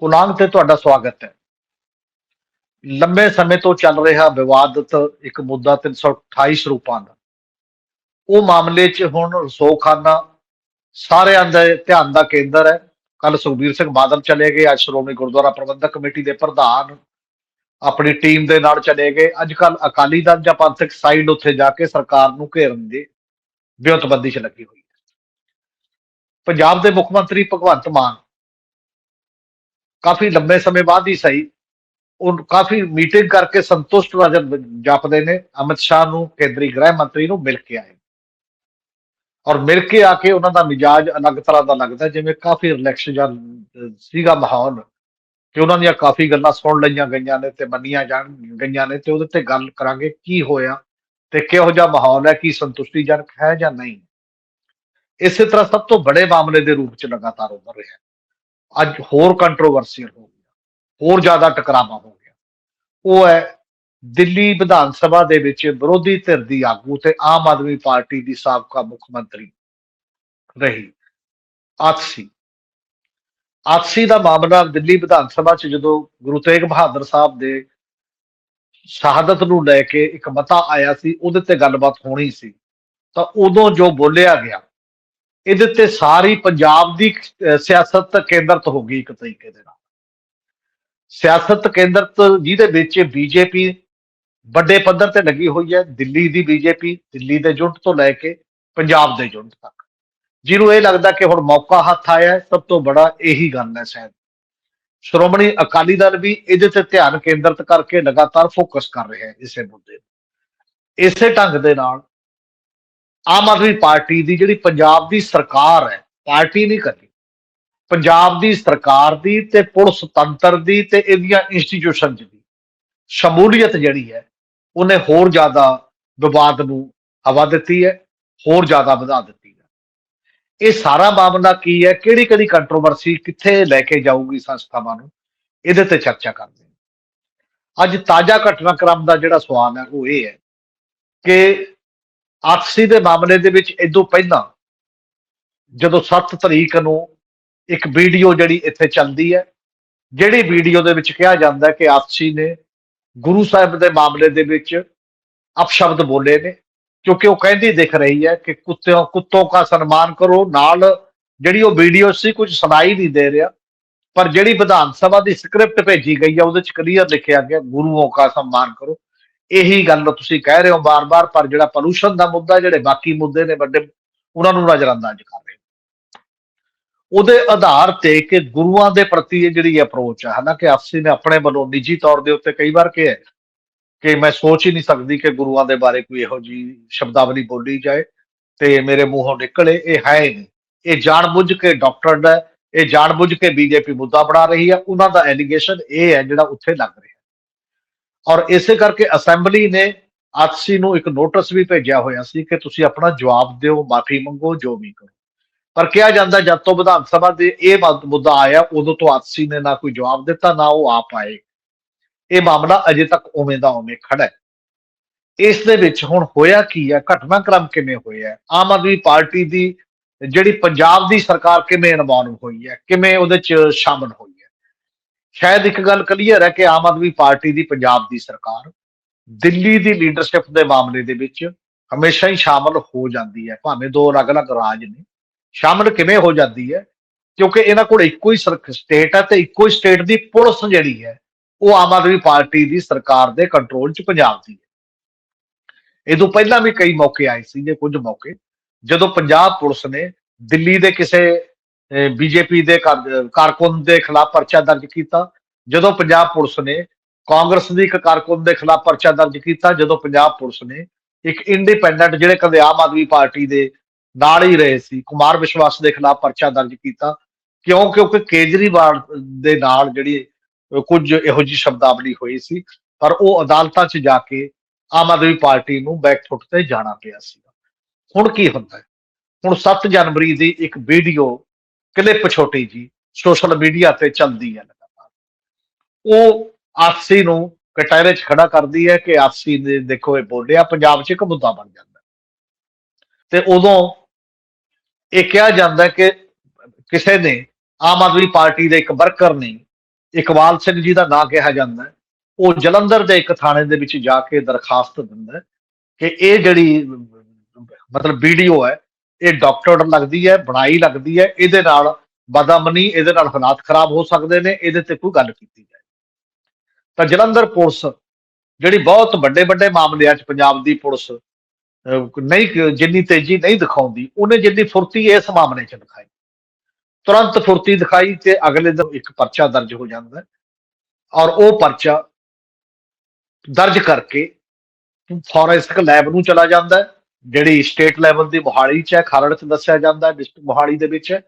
ਪੁਲਾਂਗ ਤੇ ਤੁਹਾਡਾ ਸਵਾਗਤ ਹੈ। ਲੰਬੇ ਸਮੇਂ ਤੋਂ ਚੱਲ ਰਿਹਾ ਵਿਵਾਦਤ ਇੱਕ ਮੁੱਦਾ 328 ਸਰੂਪਾਂ ਦਾ। ਉਹ ਮਾਮਲੇ 'ਚ ਹੁਣ ਰਸੋਖਾਨਾ ਸਾਰਿਆਂ ਦੇ ਧਿਆਨ ਦਾ ਕੇਂਦਰ ਹੈ। ਕੱਲ ਸੁਖਬੀਰ ਸਿੰਘ ਬਾਦਲ ਚਲੇ ਗਏ, ਅੱਜ ਸ਼੍ਰੋਮਣੀ ਗੁਰਦੁਆਰਾ ਪ੍ਰਬੰਧਕ ਕਮੇਟੀ ਦੇ ਪ੍ਰਧਾਨ ਆਪਣੀ ਟੀਮ ਦੇ ਨਾਲ ਚਲੇ ਗਏ। ਅੱਜ ਕੱਲ ਅਕਾਲੀ ਦਲ ਜਾਂ ਪੰਥਕ ਸਾਈਡ ਉੱਥੇ ਜਾ ਕੇ ਸਰਕਾਰ ਨੂੰ ਘੇਰਨ ਦੀ ਵਿਉਂਤਬੰਦੀ 'ਚ ਲੱਗੀ ਹੋਈ ਹੈ। ਪੰਜਾਬ ਦੇ ਮੁੱਖ ਮੰਤਰੀ ਭਗਵੰਤ ਮਾਨ ਕਾਫੀ ਲੰਬੇ ਸਮੇਂ ਬਾਅਦ ਹੀ ਸਹੀ। ਉਹ ਕਾਫੀ ਮੀਟਿੰਗ ਕਰਕੇ ਸੰਤੁਸ਼ਟ ਨਜ਼ਰ ਜਾਪਦੇ ਨੇ। ਅਮਿਤ ਸ਼ਾਹ ਨੂੰ, ਕੇਂਦਰੀ ਗ੍ਰਹਿ ਮੰਤਰੀ ਨੂੰ ਮਿਲ ਕੇ ਆਏ। ਔਰ ਮਿਲ ਕੇ ਆ ਕੇ ਉਹਨਾਂ ਦਾ ਮਿਜਾਜ ਅਲੱਗ ਤਰ੍ਹਾਂ ਦਾ ਲੱਗਦਾ, ਜਿਵੇਂ ਕਾਫੀ ਰਿਲੈਕਸ ਜਾਂ ਸੀਗਾ ਮਾਹੌਲ। ਕਿ ਉਹਨਾਂ ਦੀਆਂ ਕਾਫੀ ਗੱਲਾਂ ਸੁਣ ਲਈਆਂ ਗਈਆਂ ਨੇ ਤੇ ਮੰਨੀਆਂ ਜਾਣ ਗਈਆਂ ਨੇ ਤੇ ਉਹਦੇ ਤੇ ਗੱਲ ਕਰਾਂਗੇ ਕੀ ਹੋਇਆ ਤੇ ਕਿਹੋ ਜਿਹਾ ਮਾਹੌਲ ਹੈ, ਕੀ ਸੰਤੁਸ਼ਟੀਜਨਕ ਹੈ ਜਾਂ ਨਹੀਂ। ਇਸੇ ਤਰ੍ਹਾਂ ਸਭ ਤੋਂ ਬੜੇ ਮਾਮਲੇ ਦੇ ਰੂਪ ਚ ਲਗਾਤਾਰ ਉੱਭਰ ਰਿਹਾ। ਹੈ। ਅੱਜ ਹੋਰ ਕੰਟਰੋਵਰਸੀਅਲ ਹੋ ਗਿਆ ਹੋਰ ਜ਼ਿਆਦਾ ਟਕਰਾਵਾ ਹੋ ਗਿਆ। ਉਹ ਹੈ ਦਿੱਲੀ ਵਿਧਾਨ ਸਭਾ ਦੇ ਵਿੱਚ ਵਿਰੋਧੀ ਧਿਰ ਦੀ ਆਗੂ ਤੇ ਆਮ ਆਦਮੀ ਪਾਰਟੀ ਦੀ ਸਾਬਕਾ ਮੁੱਖ ਮੰਤਰੀ ਰਹੀ ਆਤਸੀ। ਆਤਸੀ ਦਾ ਮਾਮਲਾ ਦਿੱਲੀ ਵਿਧਾਨ ਸਭਾ 'ਚ ਜਦੋਂ ਗੁਰੂ ਤੇਗ ਬਹਾਦਰ ਸਾਹਿਬ ਦੇ ਸ਼ਹਾਦਤ ਨੂੰ ਲੈ ਕੇ ਇੱਕ ਮਤਾ ਆਇਆ ਸੀ, ਉਹਦੇ ਤੇ ਗੱਲਬਾਤ ਹੋਣੀ ਸੀ। ਤਾਂ ਉਦੋਂ ਜੋ ਬੋਲਿਆ ਗਿਆ ਇਹਦੇ ਤੇ ਸਾਰੀ ਪੰਜਾਬ ਦੀ ਸਿਆਸਤ ਕੇਂਦਰਿਤ ਹੋ ਗਈ ਇੱਕ ਤਰੀਕੇ ਦੇ ਨਾਲ। ਸਿਆਸਤ ਕੇਂਦਰਤ ਜਿਹਦੇ ਵਿੱਚ ਬੀਜੇਪੀ ਵੱਡੇ ਪੱਧਰ ਤੇ ਲੱਗੀ ਹੋਈ ਹੈ, ਦਿੱਲੀ ਦੀ ਬੀਜੇਪੀ, ਦਿੱਲੀ ਦੇ ਜੁੱਟ ਤੋਂ ਲੈ ਕੇ ਪੰਜਾਬ ਦੇ ਜੁੱਟ ਤੱਕ। ਜਿਹਨੂੰ ਇਹ ਲੱਗਦਾ ਕਿ ਹੁਣ ਮੌਕਾ ਹੱਥ ਆਇਆ, ਸਭ ਤੋਂ ਬੜਾ ਇਹੀ ਗੱਲ ਹੈ ਸ਼ਾਇਦ ਸ਼੍ਰੋਮਣੀ ਅਕਾਲੀ ਦਲ ਵੀ ਇਹਦੇ ਤੇ ਧਿਆਨ ਕੇਂਦਰਿਤ ਕਰਕੇ ਲਗਾਤਾਰ ਫੋਕਸ ਕਰ ਰਿਹਾ ਹੈ ਇਸੇ ਮੁੱਦੇ ਇਸੇ ਢੰਗ ਦੇ ਨਾਲ ਆਮ ਆਦਮੀ ਪਾਰਟੀ ਦੀ ਜਿਹੜੀ ਪੰਜਾਬ ਦੀ ਸਰਕਾਰ ਹੈ, ਪਾਰਟੀ ਨਹੀਂ ਕਰਦੀ ਪੰਜਾਬ ਦੀ ਸਰਕਾਰ ਦੀ ਤੇ ਪੁਲਿਸ ਤੰਤਰ ਦੀ ਤੇ ਇਹਦੀਆਂ ਇੰਸਟੀਟਿਊਸ਼ਨ ਦੀ ਸ਼ਮੂਲੀਅਤ ਜਿਹੜੀ ਹੈ, ਉਹਨੇ ਹੋਰ ਜ਼ਿਆਦਾ ਵਿਵਾਦ ਨੂੰ ਹਵਾ ਦਿੱਤੀ ਹੈ, ਹੋਰ ਜ਼ਿਆਦਾ ਵਧਾ ਦਿੱਤੀ ਹੈ। ਇਹ ਸਾਰਾ ਮਾਮਲਾ ਕੀ ਹੈ ਕਿਹੜੀ ਕਿਹੜੀ ਕੰਟਰੋਵਰਸੀ ਕਿੱਥੇ ਲੈ ਕੇ ਜਾਊਗੀ ਸੰਸਥਾਵਾਂ ਨੂੰ, ਇਹਦੇ ਤੇ ਚਰਚਾ ਕਰਦੇ ਹਾਂ। ਅੱਜ ਤਾਜ਼ਾ ਘਟਨਾਕ੍ਰਮ ਦਾ ਜਿਹੜਾ ਸਵਾਲ ਹੈ, ਉਹ ਇਹ ਹੈ ਕਿ ਆਪਸੀ ਦੇ ਮਾਮਲੇ ਦੇ ਵਿੱਚ ਇਦੋਂ ਪਹਿਲਾਂ ਜਦੋਂ 7 ਤਰੀਕ ਨੂੰ ਇੱਕ ਵੀਡੀਓ ਜਿਹੜੀ ਇੱਥੇ ਚੱਲਦੀ ਹੈ, ਜਿਹੜੀ ਵੀਡੀਓ ਦੇ ਵਿੱਚ ਕਿਹਾ ਜਾਂਦਾ ਕਿ ਆਪਸੀ ਨੇ ਗੁਰੂ ਸਾਹਿਬ ਦੇ ਮਾਮਲੇ ਦੇ ਵਿੱਚ ਅਪਸ਼ਬਦ ਬੋਲੇ ਨੇ, ਕਿਉਂਕਿ ਉਹ ਕਹਿੰਦੀ ਦਿਖ ਰਹੀ ਹੈ ਕਿ ਕੁੱਤਿਆਂ ਕੁੱਤੋਂ ਦਾ ਸਨਮਾਨ ਕਰੋ, ਨਾਲ ਜਿਹੜੀ ਉਹ ਵੀਡੀਓ ਸੀ ਕੁਝ ਸੁਣਾਈ ਨਹੀਂ ਦੇ ਰਿਹਾ, ਪਰ ਜਿਹੜੀ ਵਿਧਾਨ ਸਭਾ ਦੀ ਸਕ੍ਰਿਪਟ ਭੇਜੀ ਗਈ ਹੈ, ਉਹਦੇ ਚ ਕਲੀਅਰ ਲਿਖਿਆ ਗਿਆ, ਗੁਰੂਆਂ ਦਾ ਸਨਮਾਨ ਕਰੋ। ਇਹੀ ਗੱਲ ਤੁਸੀਂ ਕਹਿ ਰਹੇ ਹੋ ਬਾਰ-ਬਾਰ, ਪਰ ਜਿਹੜਾ ਪੋਲੂਸ਼ਨ ਦਾ ਮੁੱਦਾ, ਜਿਹੜੇ ਬਾਕੀ ਮੁੱਦੇ ਨੇ ਵੱਡੇ, ਉਹਨਾਂ ਨੂੰ ਨਜ਼ਰਅੰਦਾਜ਼ ਕਰ ਰਹੇ ਉਹਦੇ ਆਧਾਰ ਤੇ ਕਿ ਗੁਰੂਆਂ ਦੇ ਪ੍ਰਤੀ ਇਹ ਜਿਹੜੀ ਅਪਰੋਚ ਹੈ ਹਨਾ, ਕਿ ਆਫਸੀ ਨੇ ਆਪਣੇ ਵੱਲੋਂ ਨਿੱਜੀ ਤੌਰ ਦੇ ਉੱਤੇ ਕਈ ਵਾਰ ਕਿਹਾ ਕਿ ਮੈਂ ਸੋਚ ਹੀ ਨਹੀਂ ਸਕਦੀ ਕਿ ਗੁਰੂਆਂ ਦੇ ਬਾਰੇ ਕੋਈ ਇਹੋ ਜੀ ਸ਼ਬਦਾਵਲੀ ਬੋਲੀ ਜਾਏ ਤੇ ਮੇਰੇ ਮੂੰਹੋਂ ਨਿਕਲੇ, ਇਹ ਹੈ ਹੀ ਨਹੀਂ। ਇਹ ਜਾਣਬੁੱਝ ਕੇ ਡਾਕਟਰ ਦਾ ਇਹ ਜਾਣਬੁੱਝ ਕੇ ਬੀਜੇਪੀ ਮੁੱਦਾ ਬਣਾ ਰਹੀ ਹੈ ਉਹਨਾਂ ਦਾ ਐਲੀਗੇਸ਼ਨ ਇਹ ਹੈ ਜਿਹੜਾ ਉੱਥੇ ਲੱਗ ਰਿਹਾ। ਔਰ ਇਸੇ ਕਰਕੇ ਅਸੈਂਬਲੀ ਨੇ ਆਤਸੀ ਨੂੰ ਇੱਕ ਨੋਟਿਸ ਵੀ ਭੇਜਿਆ ਹੋਇਆ ਸੀ ਕਿ ਤੁਸੀਂ ਆਪਣਾ ਜਵਾਬ ਦਿਓ, ਮਾਫੀ ਮੰਗੋ, ਜੋ ਵੀ ਕਰੋ। ਪਰ ਕਿਹਾ ਜਾਂਦਾ ਜਦ ਤੋਂ ਵਿਧਾਨ ਸਭਾ ਦੇ ਇਹ ਮੁੱਦਾ ਆਇਆ, ਉਦੋਂ ਤੋਂ ਆਤਸੀ ਨੇ ਨਾ ਕੋਈ ਜਵਾਬ ਦਿੱਤਾ, ਨਾ ਉਹ ਆਪ ਆਏ। ਇਹ ਮਾਮਲਾ ਅਜੇ ਤੱਕ ਉਵੇਂ ਦਾ ਉਵੇਂ ਖੜਾ ਹੈ। ਇਸ ਦੇ ਵਿੱਚ ਹੁਣ ਹੋਇਆ ਕੀ ਹੈ, ਘਟਨਾਕ੍ਰਮ ਕਿਵੇਂ ਹੋਇਆ ਆਮ ਆਦਮੀ ਪਾਰਟੀ ਦੀ ਜਿਹੜੀ ਪੰਜਾਬ ਦੀ ਸਰਕਾਰ ਕਿਵੇਂ ਇਨਵੋਲਵ ਹੋਈ ਹੈ, ਕਿਵੇਂ ਉਹਦੇ ਚ ਸ਼ਾਮਲ ਹੋਈ ਸ਼ਾਇਦ ਇੱਕ ਗੱਲ ਕਲੀਅਰ ਹੈ ਕਿ ਆਮ ਆਦਮੀ ਪਾਰਟੀ ਦੀ ਪੰਜਾਬ ਦੀ ਸਰਕਾਰ ਦਿੱਲੀ ਦੀ ਲੀਡਰਸ਼ਿਪ ਦੇ ਮਾਮਲੇ ਦੇ ਵਿੱਚ ਹਮੇਸ਼ਾ ਹੀ ਸ਼ਾਮਲ ਹੋ ਜਾਂਦੀ ਹੈ। ਭਾਵੇਂ ਦੋ ਅਲੱਗ-ਅਲੱਗ ਰਾਜ ਨੇ, ਸ਼ਾਮਲ ਕਿਵੇਂ ਹੋ ਜਾਂਦੀ ਹੈ? ਕਿਉਂਕਿ ਇਹਨਾਂ ਕੋਲ ਇੱਕੋ ਹੀ ਸਟੇਟ ਹੈ ਤੇ ਇੱਕੋ ਹੀ ਸਟੇਟ ਦੀ ਪੁਲਿਸ ਜਿਹੜੀ ਹੈ, ਉਹ ਆਮ ਆਦਮੀ ਪਾਰਟੀ ਦੀ ਸਰਕਾਰ ਦੇ ਕੰਟਰੋਲ 'ਚ ਪੰਜਾਬ ਦੀ ਹੈ। ਇਹ ਤੋਂ ਪਹਿਲਾਂ ਵੀ ਕਈ ਮੌਕੇ ਆਏ ਸੀ, ਜੇ ਕੁਝ ਮੌਕੇ, ਜਦੋਂ ਪੰਜਾਬ ਪੁਲਿਸ ਨੇ ਦਿੱਲੀ ਦੇ ਕਿਸੇ ਬੀਜੇਪੀ ਦੇ ਕਾਰਕੁਨ ਦੇ ਖਿਲਾਫ ਪਰਚਾ ਦਰਜ ਕੀਤਾ। ਜਦੋਂ ਪੰਜਾਬ ਪੁਲਿਸ ਨੇ ਕਾਂਗਰਸ ਦੀ ਇੱਕ ਕਾਰਕੁਨ ਦੇ ਖਿਲਾਫ ਪਰਚਾ ਦਰਜ ਕੀਤਾ, ਜਦੋਂ ਪੰਜਾਬ ਪੁਲਿਸ ਨੇ ਇੱਕ ਇੰਡੀਪੈਂਡੈਂਟ ਜਿਹੜੇ ਕਦੇ ਆਮ ਆਦਮੀ ਪਾਰਟੀ ਦੇ ਨਾਲ ਹੀ ਰਹੇ ਸੀ, ਕੁਮਾਰ ਵਿਸ਼ਵਾਸ ਦੇ ਖਿਲਾਫ ਪਰਚਾ ਦਰਜ ਕੀਤਾ। ਕਿਉਂ? ਕਿਉਂਕਿ ਕੇਜਰੀਵਾਲ ਦੇ ਨਾਲ ਜਿਹੜੀ ਅਹ ਕੁਝ ਇਹੋ ਜਿਹੀ ਸ਼ਬਦਾਵਲੀ ਹੋਈ ਸੀ, ਪਰ ਉਹ ਅਦਾਲਤਾਂ 'ਚ ਜਾ ਕੇ ਆਮ ਆਦਮੀ ਪਾਰਟੀ ਨੂੰ ਬੈਕਫੁੱਟ ਤੇ ਜਾਣਾ ਪਿਆ ਸੀ ਹੁਣ ਕੀ ਹੁੰਦਾ ਹੈ? ਹੁਣ 7 ਜਨਵਰੀ ਦੀ ਇੱਕ ਵੀਡੀਓ ਕਲਿੱਪ ਛੋਟੀ ਜੀ, ਸੋਸ਼ਲ ਮੀਡੀਆ ਤੇ ਚੱਲਦੀ ਹੈ ਲਗਾਤਾਰ। ਉਹ ਆਪਸੀ ਨੂੰ ਕਟਾਰੇ 'ਚ ਖੜਾ ਕਰਦੀ ਹੈ ਕਿ ਆਪਸੀ ਨੇ ਦੇਖੋ ਇਹ ਬੋਲਿਆ ਪੰਜਾਬ 'ਚ ਇੱਕ ਮੁੱਦਾ ਬਣ ਜਾਂਦਾ। ਤੇ ਉਦੋਂ ਇਹ ਕਿਹਾ ਜਾਂਦਾ ਕਿ ਕਿਸੇ ਨੇ ਆਮ ਆਦਮੀ ਪਾਰਟੀ ਦੇ ਇੱਕ ਵਰਕਰ ਨੇ, ਇਕਬਾਲ ਸਿੰਘ ਜੀ ਦਾ ਨਾਂ ਕਿਹਾ ਜਾਂਦਾ ਹੈ ਉਹ ਜਲੰਧਰ ਦੇ ਇੱਕ ਥਾਣੇ ਦੇ ਵਿੱਚ ਜਾ ਕੇ ਦਰਖਾਸਤ ਦਿੰਦਾ ਕਿ ਇਹ ਜਿਹੜੀ ਮਤਲਬ ਵੀਡੀਓ ਹੈ ਇਹ ਡਾਕਟਰ ਲੱਗਦੀ ਹੈ, ਬਣਾਈ ਲੱਗਦੀ ਹੈ, ਇਹਦੇ ਨਾਲ ਬਦਮਨੀ, ਇਹਦੇ ਨਾਲ ਹਾਲਾਤ ਖਰਾਬ ਹੋ ਸਕਦੇ ਨੇ, ਇਹਦੇ ਤੇ ਕੋਈ ਗੱਲ ਕੀਤੀ ਜਾਏ। ਤਾਂ ਜਲੰਧਰ ਪੁਲਿਸ, ਜਿਹੜੀ ਬਹੁਤ ਵੱਡੇ ਵੱਡੇ ਮਾਮਲਿਆਂ 'ਚ ਪੰਜਾਬ ਦੀ ਪੁਲਿਸ ਨਹੀਂ ਜਿੰਨੀ ਤੇਜ਼ੀ ਨਹੀਂ ਦਿਖਾਉਂਦੀ, ਉਹਨੇ ਜਿੰਨੀ ਫੁਰਤੀ ਇਸ ਮਾਮਲੇ 'ਚ ਦਿਖਾਈ। ਤੁਰੰਤ ਫੁਰਤੀ ਦਿਖਾਈ ਤੇ ਅਗਲੇ ਦਿਨ ਇੱਕ ਪਰਚਾ ਦਰਜ ਹੋ ਜਾਂਦਾ ਔਰ ਉਹ ਪਰਚਾ ਦਰਜ ਕਰਕੇ ਫੋਰੈਂਸਿਕ ਲੈਬ ਨੂੰ ਚਲਾ ਜਾਂਦਾ ਹੈ। ਜਿਹੜੀ ਸਟੇਟ ਲੈਵਲ ਦੀ ਮੋਹਾਲੀ 'ਚ ਹੈ, ਖਰੜ 'ਚ ਦੱਸਿਆ ਜਾਂਦਾ ਹੈ ਡਿਸਟ੍ਰਿਕਟ ਮੋਹਾਲੀ ਦੇ ਵਿੱਚ।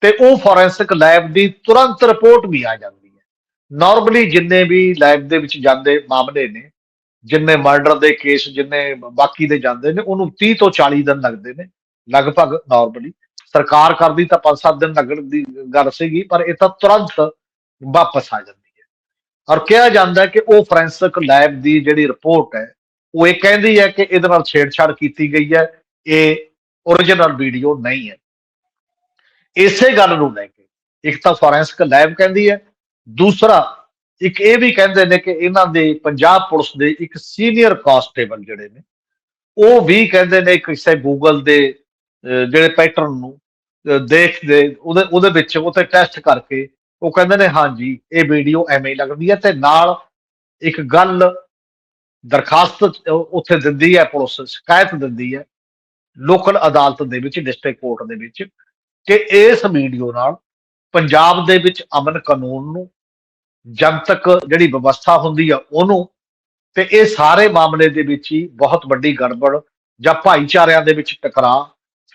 ਤੇ ਉਹ ਫੋਰੈਂਸਿਕ ਲੈਬ ਦੀ ਤੁਰੰਤ ਰਿਪੋਰਟ ਵੀ ਆ ਜਾਂਦੀ ਹੈ। ਨਾਰਮਲੀ ਜਿੰਨੇ ਵੀ ਲੈਬ ਦੇ ਵਿੱਚ ਜਾਂਦੇ ਮਾਮਲੇ ਨੇ, ਜਿੰਨੇ ਮਰਡਰ ਦੇ ਕੇਸ ਜਿੰਨੇ ਬਾਕੀ ਦੇ ਜਾਂਦੇ ਨੇ, ਉਹਨੂੰ 30 ਤੋਂ 40 ਦਿਨ ਲੱਗਦੇ ਨੇ, ਲਗਭਗ ਨਾਰਮਲੀ ਸਰਕਾਰ ਕਰਦੀ ਤਾਂ 5-7 ਦਿਨ ਲੱਗਣ ਦੀ ਗੱਲ ਸੀਗੀ, ਪਰ ਇਹ ਤਾਂ ਤੁਰੰਤ ਵਾਪਸ ਆ ਜਾਂਦੀ ਹੈ। ਔਰ ਕਿਹਾ ਜਾਂਦਾ ਕਿ ਉਹ ਫੋਰੈਂਸਿਕ ਲੈਬ ਦੀ ਜਿਹੜੀ ਰਿਪੋਰਟ ਹੈ ਉਹ ਇਹ ਕਹਿੰਦੀ ਹੈ ਕਿ ਇਹਦੇ ਨਾਲ ਛੇੜਛਾੜ ਕੀਤੀ ਗਈ ਹੈ ਇਹ origignal ਵੀਡੀਓ ਨਹੀਂ ਹੈ। ਇਸੇ ਗੱਲ ਨੂੰ ਲੈ ਕੇ ਇੱਕ ਤਾਂ ਫੋਰੈਂਸਿਕ ਲੈਬ ਕਹਿੰਦੀ ਹੈ ਦੂਸਰਾ ਇੱਕ ਇਹ ਵੀ ਕਹਿੰਦੇ ਨੇ ਕਿ ਇਹਨਾਂ ਦੇ ਪੰਜਾਬ ਪੁਲਿਸ ਦੇ ਇੱਕ ਸੀਨੀਅਰ ਕਾਂਸਟੇਬਲ ਜਿਹੜੇ ਨੇ ਉਹ ਵੀ ਕਹਿੰਦੇ ਨੇ ਕਿਸੇ ਗੂਗਲ ਦੇ ਅਹ, ਜਿਹੜੇ ਪੈਟਰਨ ਨੂੰ ਦੇਖਦੇ ਉਹਦੇ ਉਹਦੇ ਵਿੱਚ ਉਤੇ ਟੈਸਟ ਕਰਕੇ ਉਹ ਕਹਿੰਦੇ ਨੇ ਹਾਂਜੀ ਇਹ ਵੀਡੀਓ ਐਵੇਂ ਹੀ ਲੱਗਦੀ ਹੈ ਤੇ ਨਾਲ ਇੱਕ ਗੱਲ ਦਰਖਾਸਤ ਉੱਥੇ ਦਿੰਦੀ ਹੈ ਪੁਲਿਸ ਸ਼ਿਕਾਇਤ ਦਿੰਦੀ ਹੈ ਲੋਕਲ ਅਦਾਲਤ ਦੇ ਵਿੱਚ ਡਿਸਟ੍ਰਿਕਟ ਕੋਰਟ ਦੇ ਵਿੱਚ ਕਿ ਇਸ ਵੀਡੀਓ ਨਾਲ ਪੰਜਾਬ ਦੇ ਵਿੱਚ ਅਮਨ ਕਾਨੂੰਨ ਨੂੰ ਜਨਤਕ ਜਿਹੜੀ ਵਿਵਸਥਾ ਹੁੰਦੀ ਆ ਉਹਨੂੰ ਤੇ ਇਹ ਸਾਰੇ ਮਾਮਲੇ ਦੇ ਵਿੱਚ ਹੀ ਬਹੁਤ ਵੱਡੀ ਗੜਬੜ ਜਾਂ ਭਾਈਚਾਰਿਆਂ ਦੇ ਵਿੱਚ ਟਕਰਾਅ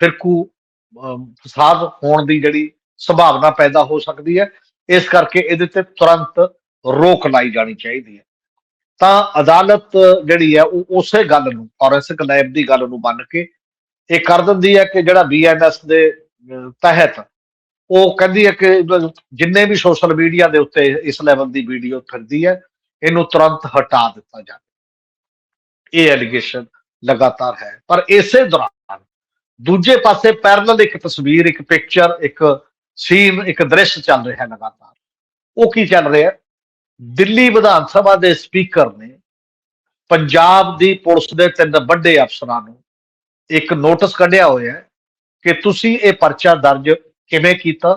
ਫਿਰਕੂ ਅਮ, ਫਸਾਦ ਹੋਣ ਦੀ ਜਿਹੜੀ ਸੰਭਾਵਨਾ ਪੈਦਾ ਹੋ ਸਕਦੀ ਹੈ। ਇਸ ਕਰਕੇ ਇਹਦੇ ਤੇ ਤੁਰੰਤ ਰੋਕ ਲਾਈ ਜਾਣੀ ਚਾਹੀਦੀ ਹੈ। ਤਾਂ ਅਦਾਲਤ ਜਿਹੜੀ ਹੈ ਉਹ ਉਸੇ ਗੱਲ ਨੂੰ ਫੋਰੈਂਸਿਕ ਲੈਬ ਦੀ ਗੱਲ ਨੂੰ ਮੰਨ ਕੇ ਇਹ ਕਰ ਦਿੰਦੀ ਹੈ ਕਿ ਜਿਹੜਾ ਬੀਐਨਐਸ ਦੇ ਤਹਿਤ ਉਹ ਕਹਿੰਦੀ ਹੈ ਕਿ ਜਿੰਨੇ ਵੀ ਸੋਸ਼ਲ ਮੀਡੀਆ ਦੇ ਉੱਤੇ ਇਸ ਲੈਵਲ ਦੀ ਵੀਡੀਓ ਫਿਰਦੀ ਹੈ, ਇਹਨੂੰ ਤੁਰੰਤ ਹਟਾ ਦਿੱਤਾ ਜਾਵੇ। ਇਹ ਐਲੀਗੇਸ਼ਨ ਲਗਾਤਾਰ ਹੈ। ਪਰ ਇਸੇ ਦੌਰਾਨ ਦੂਜੇ ਪਾਸੇ ਪੈਰਲਲ ਇੱਕ ਤਸਵੀਰ, ਇੱਕ ਪਿਕਚਰ ਇੱਕ ਸੀਨ ਇੱਕ ਦ੍ਰਿਸ਼ ਚੱਲ ਰਿਹਾ ਹੈ ਲਗਾਤਾਰ। ਉਹ ਕੀ ਚੱਲ ਰਿਹਾ ਦਿੱਲੀ ਵਿਧਾਨ ਸਭਾ ਦੇ ਸਪੀਕਰ ਨੇ ਪੰਜਾਬ ਦੀ ਪੁਲਿਸ ਦੇ ਤਿੰਨ ਵੱਡੇ ਅਫਸਰਾਂ ਨੂੰ ਇੱਕ ਨੋਟਿਸ ਕੱਢਿਆ ਹੋਇਆ ਹੈ ਕਿ ਤੁਸੀਂ ਇਹ ਪਰਚਾ ਦਰਜ ਕਿਵੇਂ ਕੀਤਾ?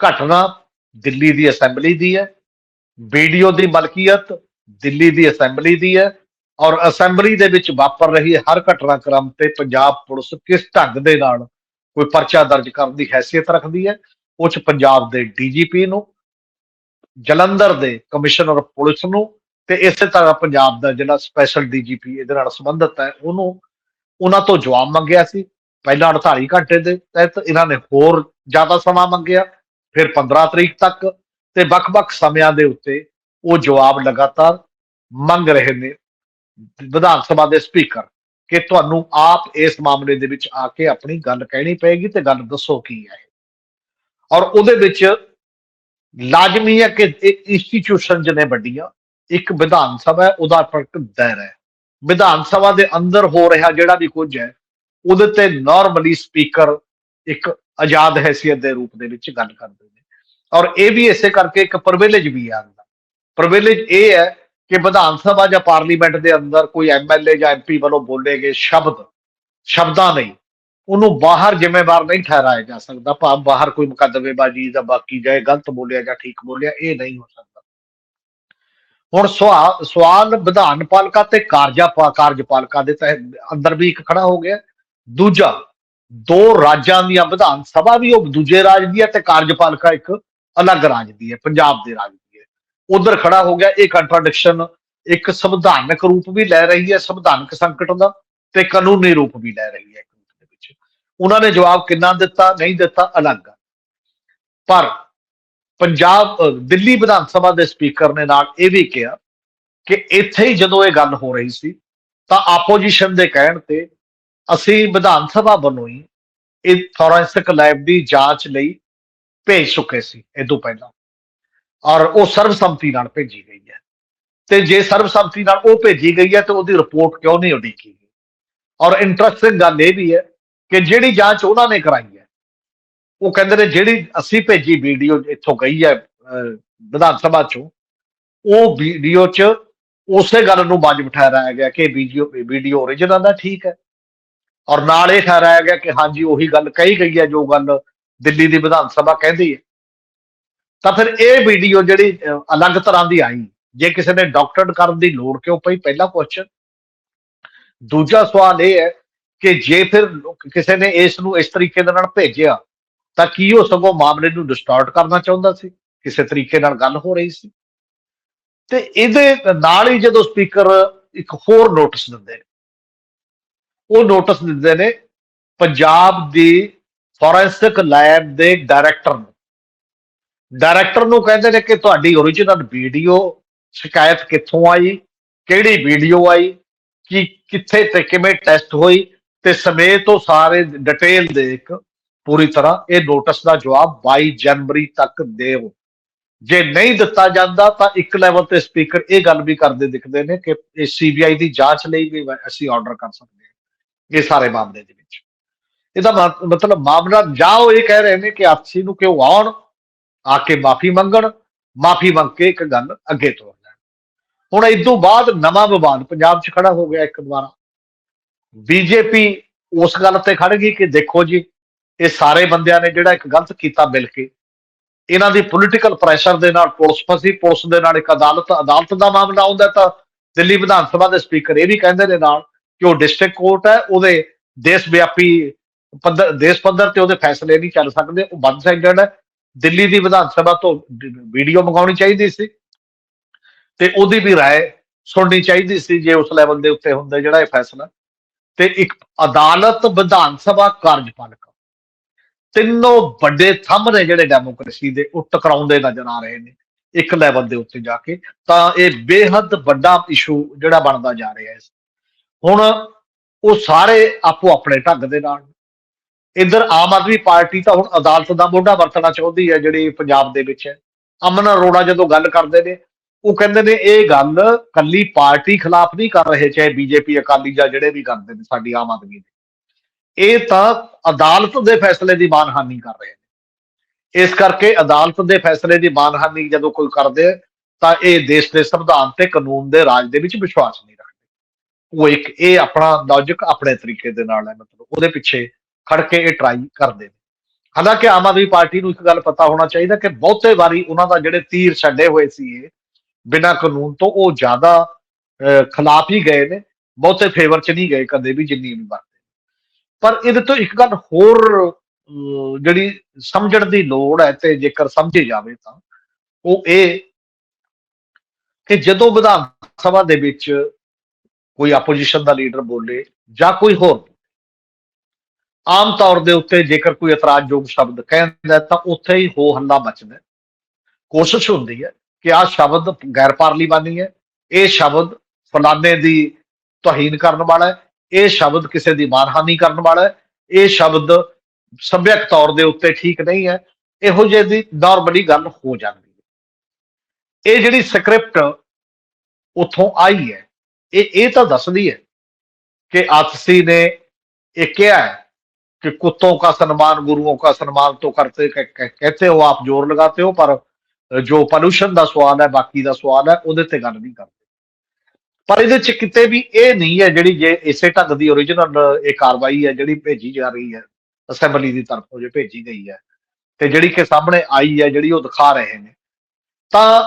ਘਟਨਾ ਦਿੱਲੀ ਦੀ ਅਸੈਂਬਲੀ ਦੀ ਹੈ, ਵੀਡੀਓ ਦੀ ਮਲਕੀਅਤ ਦਿੱਲੀ ਦੀ ਅਸੈਂਬਲੀ ਦੀ ਹੈ ਔਰ ਅਸੈਂਬਲੀ ਦੇ ਵਿੱਚ ਵਾਪਰ ਰਹੀ ਹਰ ਘਟਨਾਕ੍ਰਮ ਤੇ ਪੰਜਾਬ ਪੁਲਿਸ ਕਿਸ ਢੰਗ ਦੇ ਨਾਲ ਕੋਈ ਪਰਚਾ ਦਰਜ ਕਰਨ ਦੀ ਹੈਸੀਅਤ ਰੱਖਦੀ ਹੈ? ਉਹ ਚ ਪੰਜਾਬ ਦੇ ਡੀਜੀਪੀ ਨੂੰ ਜਲੰਧਰ ਦੇ ਕਮਿਸ਼ਨਰ ਪੁਲਿਸ ਨੂੰ ਤੇ ਇਸੇ ਤਰ੍ਹਾਂ ਪੰਜਾਬ ਦਾ ਜਿਹੜਾ ਸਪੈਸ਼ਲ ਡੀਜੀਪੀ ਇਹਦੇ ਨਾਲ ਸੰਬੰਧਿਤ ਹੈ, ਉਹਨੂੰ ਉਹਨਾਂ ਤੋਂ ਜਵਾਬ ਮੰਗਿਆ ਸੀ। ਪਹਿਲਾਂ 48 ਘੰਟੇ ਦੇ ਤਹਿਤ ਇਹਨਾਂ ਨੇ ਹੋਰ ਜ਼ਿਆਦਾ ਸਮਾਂ ਮੰਗਿਆ, ਫਿਰ 15 ਤਰੀਕ ਤੱਕ ਤੇ ਵੱਖ-ਵੱਖ ਸਮਿਆਂ ਦੇ ਉੱਤੇ ਉਹ ਜਵਾਬ ਲਗਾਤਾਰ ਮੰਗ ਰਹੇ ਨੇ ਵਿਧਾਨ ਸਭਾ ਦੇ ਸਪੀਕਰ ਕਿ ਤੁਹਾਨੂੰ ਆਪ ਇਸ ਮਾਮਲੇ ਦੇ ਵਿੱਚ ਆ ਕੇ ਆਪਣੀ ਗੱਲ ਕਹਿਣੀ ਪਏਗੀ ਤੇ ਗੱਲ ਦੱਸੋ ਕੀ ਹੈ ਔਰ ਉਹਦੇ ਵਿੱਚ ਲਾਜ਼ਮੀ ਹੈ ਕਿ ਇੰਸਟੀਟਿਊਸ਼ਨ ਜਿਹਨੇ ਵੱਡੀਆਂ, ਇੱਕ ਵਿਧਾਨ ਸਭਾ ਉਹਦਾ ਫ਼ਰਕ ਦਾਇਰਾ ਹੈ। ਵਿਧਾਨ ਸਭਾ ਦੇ ਅੰਦਰ ਹੋ ਰਿਹਾ ਜਿਹੜਾ ਵੀ ਕੁਝ ਹੈ, ਉਹਦੇ ਤੇ ਨਾਰਮਲੀ ਸਪੀਕਰ ਇੱਕ ਆਜ਼ਾਦ ਹੈਸੀਅਤ ਦੇ ਰੂਪ ਦੇ ਵਿੱਚ ਗੱਲ ਕਰਦੇ ਨੇ। ਔਰ ਇਹ ਵੀ ਇਸੇ ਕਰਕੇ ਇੱਕ ਪ੍ਰਿਵਿਲੇਜ ਵੀ ਆ। ਹੁੰਦਾ ਪ੍ਰਿਵਿਲੇਜ ਇਹ ਹੈ ਕਿ ਵਿਧਾਨ ਸਭਾ ਜਾਂ ਪਾਰਲੀਮੈਂਟ ਦੇ ਅੰਦਰ ਕੋਈ ਐਮਐਲਏ ਜਾਂ ਐਮਪੀ ਵੱਲੋਂ ਬੋਲੇ ਗਏ ਸ਼ਬਦ, ਸ਼ਬਦਾਂ ਨਹੀਂ ਉਹਨੂੰ ਬਾਹਰ ਜ਼ਿੰਮੇਵਾਰ ਨਹੀਂ ਠਹਿਰਾਇਆ ਜਾ ਸਕਦਾ। ਭਾਵ ਬਾਹਰ ਕੋਈ ਮੁਕੱਦਮੇਬਾਜ਼ੀ ਜਾਂ ਬਾਕੀ ਜਾਏ, ਗਲਤ ਬੋਲਿਆ ਜਾਂ ਠੀਕ ਬੋਲਿਆ, ਇਹ ਨਹੀਂ ਹੋ ਸਕਦਾ। ਹੁਣ ਸਵਾਲ ਸਵਾਲ ਵਿਧਾਨ ਪਾਲਿਕਾ ਤੇ ਕਾਰਜਾ ਕਾਰਜਪਾਲਿਕਾ ਦੇ ਤਹਿਤ ਅੰਦਰ ਵੀ ਇੱਕ ਖੜਾ ਹੋ ਗਿਆ। ਦੂਜਾ, ਦੋ ਰਾਜਾਂ ਦੀਆਂ ਵਿਧਾਨ ਸਭਾ ਵੀ ਉਹ ਦੂਜੇ ਰਾਜ ਦੀ ਹੈ ਤੇ ਕਾਰਜਪਾਲਿਕਾ ਇੱਕ ਅਲੱਗ ਰਾਜ ਦੀ ਹੈ, ਪੰਜਾਬ ਦੇ ਰਾਜ ਦੀ ਹੈ। ਉਧਰ ਖੜਾ ਹੋ ਗਿਆ, ਇਹ ਕੰਟਰਡਿਕਸ਼ਨ ਇੱਕ ਸੰਵਿਧਾਨਕ ਰੂਪ ਵੀ ਲੈ ਰਹੀ ਹੈ, ਸੰਵਿਧਾਨਕ ਸੰਕਟ ਦਾ ਤੇ ਕਾਨੂੰਨੀ ਰੂਪ ਵੀ ਲੈ ਰਹੀ ਹੈ। ਉਹਨਾਂ ਨੇ ਜਵਾਬ ਕਿੰਨਾ ਦਿੱਤਾ, ਨਹੀਂ ਦਿੱਤਾ, ਅਲੱਗ। ਪਰ ਪੰਜਾਬ ਦਿੱਲੀ ਵਿਧਾਨ ਸਭਾ ਦੇ ਸਪੀਕਰ ਨੇ ਨਾਲ ਇਹ ਵੀ ਕਿਹਾ ਕਿ ਇੱਥੇ ਹੀ ਜਦੋਂ ਇਹ ਗੱਲ ਹੋ ਰਹੀ ਸੀ, ਤਾਂ ਆਪੋਜੀਸ਼ਨ ਦੇ ਕਹਿਣ ਤੇ ਅਸੀਂ ਵਿਧਾਨ ਸਭਾ ਵੱਲੋਂ ਹੀ ਇਹ ਫੋਰੈਂਸਿਕ ਲੈਬ ਦੀ ਜਾਂਚ ਲਈ ਭੇਜ ਚੁੱਕੇ ਸੀ, ਇਹ ਤੋਂ ਪਹਿਲਾਂ। ਔਰ ਉਹ ਸਰਬਸੰਮਤੀ ਨਾਲ ਭੇਜੀ ਗਈ ਹੈ। ਤੇ ਜੇ ਸਰਬਸੰਮਤੀ ਨਾਲ ਉਹ ਭੇਜੀ ਗਈ ਹੈ, ਤੇ ਉਹਦੀ ਰਿਪੋਰਟ ਕਿਉਂ ਨਹੀਂ ਉਡੀਕੀ ਗਈ? ਔਰ ਇੰਟਰਸਟਿੰਗ ਗੱਲ ਇਹ ਵੀ ਹੈ ਕਿ ਜਿਹੜੀ ਜਾਂਚ ਉਹਨਾਂ ਨੇ ਕਰਾਈ ਹੈ। ਉਹ ਕਹਿੰਦੇ ਨੇ ਜਿਹੜੀ ਅਸੀਂ ਭੇਜੀ ਵੀਡੀਓ ਇੱਥੋਂ ਗਈ ਹੈ ਵਿਧਾਨ ਸਭਾ ਚੋਂ, ਉਹ ਵੀਡੀਓ 'ਚ ਉਸੇ ਗੱਲ ਨੂੰ ਬਾਜ ਬਿਠਾਇਆ ਗਿਆ ਕਿ ਵੀਡੀਓ ਵੀਡੀਓ ਓਰੀਜਨਲ ਦਾ ਠੀਕ ਹੈ। ਔਰ ਨਾਲ ਇਹ ਠਹਿਰਾਇਆ ਗਿਆ ਕਿ ਹਾਂਜੀ, ਉਹੀ ਗੱਲ ਕਹੀ ਗਈ ਹੈ, ਜੋ ਗੱਲ ਦਿੱਲੀ ਦੀ ਵਿਧਾਨ ਸਭਾ ਕਹਿੰਦੀ ਹੈ। ਤਾਂ ਫਿਰ ਇਹ ਵੀਡੀਓ ਜਿਹੜੀ ਅਲੱਗ ਤਰ੍ਹਾਂ ਦੀ ਆਈ। ਜੇ ਕਿਸੇ ਨੇ ਡਾਕਟਰ ਕਰਨ ਦੀ ਲੋੜ ਕਿਉਂ ਪਈ, ਪਹਿਲਾ ਕੁਐਸਚਨ ਦੂਜਾ ਸਵਾਲ ਇਹ ਹੈ ਕਿ ਜੇ ਫਿਰ ਕਿਸੇ ਨੇ ਇਸ ਨੂੰ ਇਸ ਤਰੀਕੇ ਦੇ ਨਾਲ ਭੇਜਿਆ, ਤਾਂ ਕੀ ਉਹ ਸਗੋਂ ਮਾਮਲੇ ਨੂੰ ਡਿਸਟੋਰਟ ਕਰਨਾ ਚਾਹੁੰਦਾ ਸੀ? ਕਿਸੇ ਤਰੀਕੇ ਨਾਲ ਗੱਲ ਹੋ ਰਹੀ ਸੀ? ਤੇ ਇਹਦੇ ਨਾਲ ਹੀ ਜਦੋਂ ਸਪੀਕਰ ਇੱਕ ਹੋਰ ਨੋਟਿਸ ਦਿੰਦੇ ਨੇ। ਉਹ ਨੋਟਿਸ ਦਿੰਦੇ ਨੇ ਪੰਜਾਬ ਦੀ ਫੋਰੈਂਸਿਕ ਲੈਬ ਦੇ ਡਾਇਰੈਕਟਰ ਨੂੰ। ਡਾਇਰੈਕਟਰ ਨੂੰ ਕਹਿੰਦੇ ਨੇ ਕਿ ਤੁਹਾਡੀ origignal ਵੀਡੀਓ ਸ਼ਿਕਾਇਤ ਕਿੱਥੋਂ ਆਈ? ਕਿਹੜੀ ਵੀਡੀਓ ਆਈ? ਕਿ, ਕਿੱਥੇ ਤੇ ਕਿਵੇਂ ਟੈਸਟ ਹੋਈ? ਤੇ ਸਮੇਤ ਉਹ ਸਾਰੇ ਡਿਟੇਲ ਦੇ ਇੱਕ ਪੂਰੀ ਤਰ੍ਹਾਂ ਇਹ ਨੋਟਿਸ ਦਾ ਜਵਾਬ 22 ਜਨਵਰੀ ਤੱਕ ਦੇਵੋ। ਜੇ ਨਹੀਂ ਦਿੱਤਾ ਜਾਂਦਾ ਤਾਂ ਇੱਕ ਲੈਵਲ ਤੇ ਸਪੀਕਰ ਇਹ ਗੱਲ ਵੀ ਕਰਦੇ ਦਿਖਦੇ ਨੇ ਕਿ ਇਹ ਸੀਬੀਆਈ ਦੀ ਜਾਂਚ ਲਈ ਵੀ ਅਸੀਂ ਆਰਡਰ ਕਰ ਸਕਦੇ ਹਾਂ ਇਹ ਸਾਰੇ ਮਾਮਲੇ ਦੇ ਵਿੱਚ। ਇਹਦਾ ਮਤ- ਮਤਲਬ ਮਾਮਲਾ ਜਾਂ ਉਹ ਇਹ ਕਹਿ ਰਹੇ ਨੇ ਕਿ ਆਪਸੀ ਨੂੰ ਕਿਉਂ ਆਉਣ, ਆ ਕੇ ਮਾਫੀ ਮੰਗਣ, ਮਾਫੀ ਮੰਗ ਕੇ ਇੱਕ ਗੱਲ ਅੱਗੇ ਤੋਰ ਲੈਣ। ਹੁਣ ਇਸ ਤੋਂ ਬਾਅਦ ਨਵਾਂ ਵਿਵਾਦ ਪੰਜਾਬ 'ਚ ਖੜਾ ਹੋ ਗਿਆ ਇੱਕ ਦੁਬਾਰਾ। ਬੀਜੇਪੀ ਉਸ ਗੱਲ ਤੇ ਖੜ ਗਈ ਕਿ ਦੇਖੋ ਜੀ ਇਹ ਸਾਰੇ ਬੰਦਿਆਂ ਨੇ ਜਿਹੜਾ ਇੱਕ ਗਲਤ ਕੀਤਾ ਮਿਲ ਕੇ ਇਹਨਾਂ ਦੀ ਪੋਲੀਟੀਕਲ ਪ੍ਰੈਸ਼ਰ ਦੇ ਨਾਲ ਪੁਲਿਸ ਫਸੀ ਪੁਲਿਸ ਦੇ ਨਾਲ ਇੱਕ ਅਦਾਲਤ ਅਦਾਲਤ ਦਾ ਮਾਮਲਾ ਆਉਂਦਾ ਤਾਂ ਦਿੱਲੀ ਵਿਧਾਨ ਸਭਾ ਦੇ ਸਪੀਕਰ ਇਹ ਵੀ ਕਹਿੰਦੇ ਨੇ ਨਾਲ ਕਿ ਉਹ ਡਿਸਟ੍ਰਿਕਟ ਕੋਰਟ ਹੈ ਉਹਦੇ ਦੇਸ਼ ਵਿਆਪੀ ਪੱਧਰ ਦੇਸ਼ ਪੱਧਰ ਤੇ ਉਹਦੇ ਫੈਸਲੇ ਨਹੀਂ ਚੱਲ ਸਕਦੇ ਉਹ ਵਨ ਸਾਈਡਡ ਹੈ ਦਿੱਲੀ ਦੀ ਵਿਧਾਨ ਸਭਾ ਤੋਂ ਵੀਡੀਓ ਮੰਗਾਉਣੀ ਚਾਹੀਦੀ ਸੀ ਤੇ ਉਹਦੀ ਵੀ رائے ਸੁਣਨੀ ਚਾਹੀਦੀ ਸੀ ਜੇ ਉਸ ਲੈਵਲ ਦੇ ਉੱਤੇ ਹੁੰਦਾ ਜਿਹੜਾ ਇਹ ਫੈਸਲਾ ਤੇ ਇੱਕ ਅਦਾਲਤ ਵਿਧਾਨ ਸਭਾ ਕਾਰਜਪਾਲਿਕਾ। ਤਿੰਨੋਂ ਵੱਡੇ ਥੰਮ ਨੇ ਜਿਹੜੇ ਡੈਮੋਕ੍ਰੇਸੀ ਦੇ, ਉਹ ਟਕਰਾਉਂਦੇ ਨਜ਼ਰ ਆ ਰਹੇ ਨੇ, ਇੱਕ ਲੈਵਲ ਦੇ ਉੱਤੇ ਜਾ ਕੇ। ਤਾਂ ਇਹ ਬੇਹੱਦ ਵੱਡਾ ਇਸ਼ੂ ਜਿਹੜਾ ਬਣਦਾ ਜਾ ਰਿਹਾ ਹੈ। ਹੁਣ ਉਹ ਸਾਰੇ ਆਪੋ ਆਪਣੇ ਢੰਗ ਦੇ ਨਾਲ ਇਧਰ ਆਮ ਆਦਮੀ ਪਾਰਟੀ ਤਾਂ ਹੁਣ ਅਦਾਲਤ ਦਾ ਮੋਢਾ ਵਰਤਣਾ ਚਾਹੁੰਦੀ ਹੈ, ਜਿਹੜੀ ਪੰਜਾਬ ਦੇ ਵਿੱਚ ਹੈ। ਅਮਨ ਅਰੋੜਾ ਜਦੋਂ ਗੱਲ ਕਰਦੇ ਨੇ ਉਹ ਕਹਿੰਦੇ ਨੇ, ਇਹ ਗੱਲ ਕੱਲੀ ਪਾਰਟੀ ਖਿਲਾਫ ਨਹੀਂ ਕਰ ਰਹੇ, ਚਾਹੇ ਬੀਜੇਪੀ, ਅਕਾਲੀ ਜਾਂ ਜਿਹੜੇ ਵੀ ਕਰਦੇ ਨੇ, ਸਾਡੀ ਆਮ ਆਦਮੀ ਦੇ। ਇਹ ਤਾਂ ਅਦਾਲਤ ਦੇ ਫੈਸਲੇ ਦੀ ਮਾਨਹਾਨੀ ਕਰ ਰਹੇ ਨੇ। ਇਸ ਕਰਕੇ ਅਦਾਲਤ ਦੇ ਫੈਸਲੇ ਦੀ ਮਾਨਹਾਨੀ ਜਦੋਂ ਕੋਈ ਕਰਦੇ, ਤਾਂ ਇਹ ਦੇਸ਼ ਦੇ ਸੰਵਿਧਾਨ ਤੇ ਕਾਨੂੰਨ ਦੇ ਰਾਜ ਦੇ ਵਿੱਚ ਵਿਸ਼ਵਾਸ ਨਹੀਂ ਰੱਖਦੇ। ਉਹ ਇੱਕ, ਇਹ ਆਪਣਾ ਲੌਜੀਕ ਆਪਣੇ ਤਰੀਕੇ ਦੇ ਨਾਲ ਹੈ, ਮਤਲਬ ਉਹਦੇ ਪਿੱਛੇ ਖੜ ਕੇ ਇਹ ਟਰਾਈ ਕਰਦੇ ਨੇ। ਹਾਲਾਂਕਿ ਆਮ ਆਦਮੀ ਪਾਰਟੀ ਨੂੰ ਇੱਕ ਗੱਲ ਪਤਾ ਹੋਣਾ ਚਾਹੀਦਾ ਕਿ ਬਹੁਤੇ ਵਾਰੀ ਉਹਨਾਂ ਦਾ ਜਿਹੜੇ ਤੀਰ ਛੱਡੇ ਹੋਏ ਸੀ ਇਹ ਬਿਨਾਂ ਕਾਨੂੰਨ ਤੋਂ ਉਹ ਜ਼ਿਆਦਾ ਅਹ, ਖਿਲਾਫ ਹੀ ਗਏ ਨੇ ਬਹੁਤੇ ਫੇਵਰ ਚ ਨਹੀਂ ਗਏ ਕਦੇ ਵੀ ਜਿੰਨੀ ਵੀ ਵਾਰ ਪਰ ਇਹਦੇ ਤੋਂ ਇੱਕ ਗੱਲ ਹੋਰ ਜਿਹੜੀ ਸਮਝਣ ਦੀ ਲੋੜ ਹੈ ਤੇ ਜੇਕਰ ਸਮਝੀ ਜਾਵੇ ਤਾਂ ਉਹ ਇਹ ਕਿ ਜਦੋਂ ਵਿਧਾਨ ਸਭਾ ਦੇ ਵਿੱਚ ਕੋਈ ਆਪੋਜੀਸ਼ਨ ਦਾ ਲੀਡਰ ਬੋਲੇ ਜਾਂ ਕੋਈ ਹੋਰ ਆਮ ਤੌਰ ਦੇ ਉੱਤੇ ਜੇਕਰ ਕੋਈ ਇਤਰਾਜ਼ਯੋਗ ਸ਼ਬਦ ਕਹਿੰਦਾ ਹੈ ਤਾਂ ਉੱਥੇ ਹੀ ਹੋ ਹੱਲਾ ਬਚਦਾ ਕੋਸ਼ਿਸ਼ ਹੁੰਦੀ ਹੈ ਕਿ ਆਹ ਸ਼ਬਦ ਗੈਰ ਪਾਰਲੀਮਾਨੀ ਹੈ ਇਹ ਸ਼ਬਦ ਫਲਾਣੇ ਦੀ ਤੋਹੀਨ ਕਰਨ ਵਾਲਾ ਹੈ ਇਹ ਸ਼ਬਦ ਕਿਸੇ ਦੀ ਮਾਨਹਾਨੀ ਕਰਨ ਵਾਲਾ ਹੈ ਇਹ ਸ਼ਬਦ ਸੱਭਿਅਕ ਤੌਰ ਦੇ ਉੱਤੇ ਠੀਕ ਨਹੀਂ ਹੈ ਇਹੋ ਜਿਹੀ ਦੀ ਨਾਰਮਲੀ ਗੱਲ ਹੋ ਜਾਂਦੀ ਹੈ ਇਹ ਜਿਹੜੀ ਸਕ੍ਰਿਪਟ ਉਥੋਂ ਆਈ ਹੈ ਇਹ ਇਹ ਤਾਂ ਦੱਸਦੀ ਹੈ ਕਿ ਆਤਸੀ ਨੇ ਇਹ ਕਿਹਾ है कि कुत्तों का सम्मान गुरुओं का सम्मान तो करते कह- कह- कहते हो आप जोर लगाते हो पर ਜੋ ਪੋਲੂਸ਼ਨ ਦਾ ਸਵਾਲ ਹੈ, ਬਾਕੀ ਦਾ ਸਵਾਲ ਹੈ, ਉਹਦੇ ਤੇ ਗੱਲ ਨਹੀਂ ਕਰਦੇ। ਪਰ ਇਹਦੇ ਚ ਕਿਤੇ ਵੀ ਇਹ ਨਹੀਂ ਹੈ ਜਿਹੜੀ ਜੇ ਇਸੇ ਢੰਗ ਦੀ origignal ਇਹ ਕਾਰਵਾਈ ਹੈ, ਜਿਹੜੀ ਭੇਜੀ ਜਾ ਰਹੀ ਹੈ ਅਸੈਂਬਲੀ ਦੀ ਤਰਫੋਂ ਜੇ ਭੇਜੀ ਗਈ ਹੈ, ਤੇ ਜਿਹੜੀ ਕਿ ਸਾਹਮਣੇ ਆਈ ਹੈ, ਜਿਹੜੀ ਉਹ ਦਿਖਾ ਰਹੇ ਨੇ। ਤਾਂ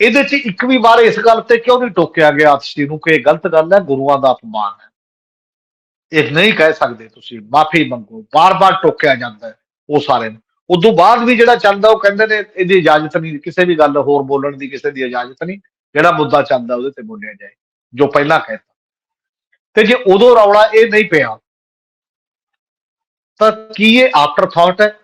ਇਹਦੇ ਚ ਇੱਕ ਵੀ ਵਾਰ ਇਸ ਗੱਲ ਤੇ ਕਿਉਂ ਨਹੀਂ ਟੋਕਿਆ ਗਿਆ ਆਤਸ਼ੀ ਨੂੰ ਕਿ ਇਹ ਗਲਤ ਗੱਲ ਹੈ, ਗੁਰੂਆਂ ਦਾ ਅਪਮਾਨ ਹੈ? ਇਹ ਨਹੀਂ ਕਹਿ ਸਕਦੇ ਤੁਸੀਂ, ਮਾਫੀ ਮੰਗੋ ਬਾਰ-ਬਾਰ ਟੋਕਿਆ ਜਾਂਦਾ ਉਹ ਸਾਰੇ ਨੂੰ। ਉਦੋਂ ਬਾਅਦ ਵੀ ਜਿਹੜਾ ਚੱਲਦਾ ਉਹ ਕਹਿੰਦੇ ਨੇ ਇਹਦੀ ਇਜਾਜ਼ਤ ਨਹੀਂ ਕਿਸੇ ਵੀ ਗੱਲ ਹੋਰ ਬੋਲਣ ਦੀ ਕਿਸੇ ਦੀ ਇਜਾਜ਼ਤ ਨਹੀਂ ਜਿਹੜਾ ਮੁੱਦਾ ਚੱਲਦਾ ਉਹਦੇ ਤੇ ਬੋਲਿਆ ਜਾਏ ਜੋ ਪਹਿਲਾਂ ਕਹਿਤਾ। ਤੇ ਜੇ ਉਦੋਂ ਰੌਲਾ ਇਹ ਨਹੀਂ ਪਿਆ ਤਾਂ ਕੀ ਇਹ ਆਫਟਰ ਥਾਟ ਹੈ?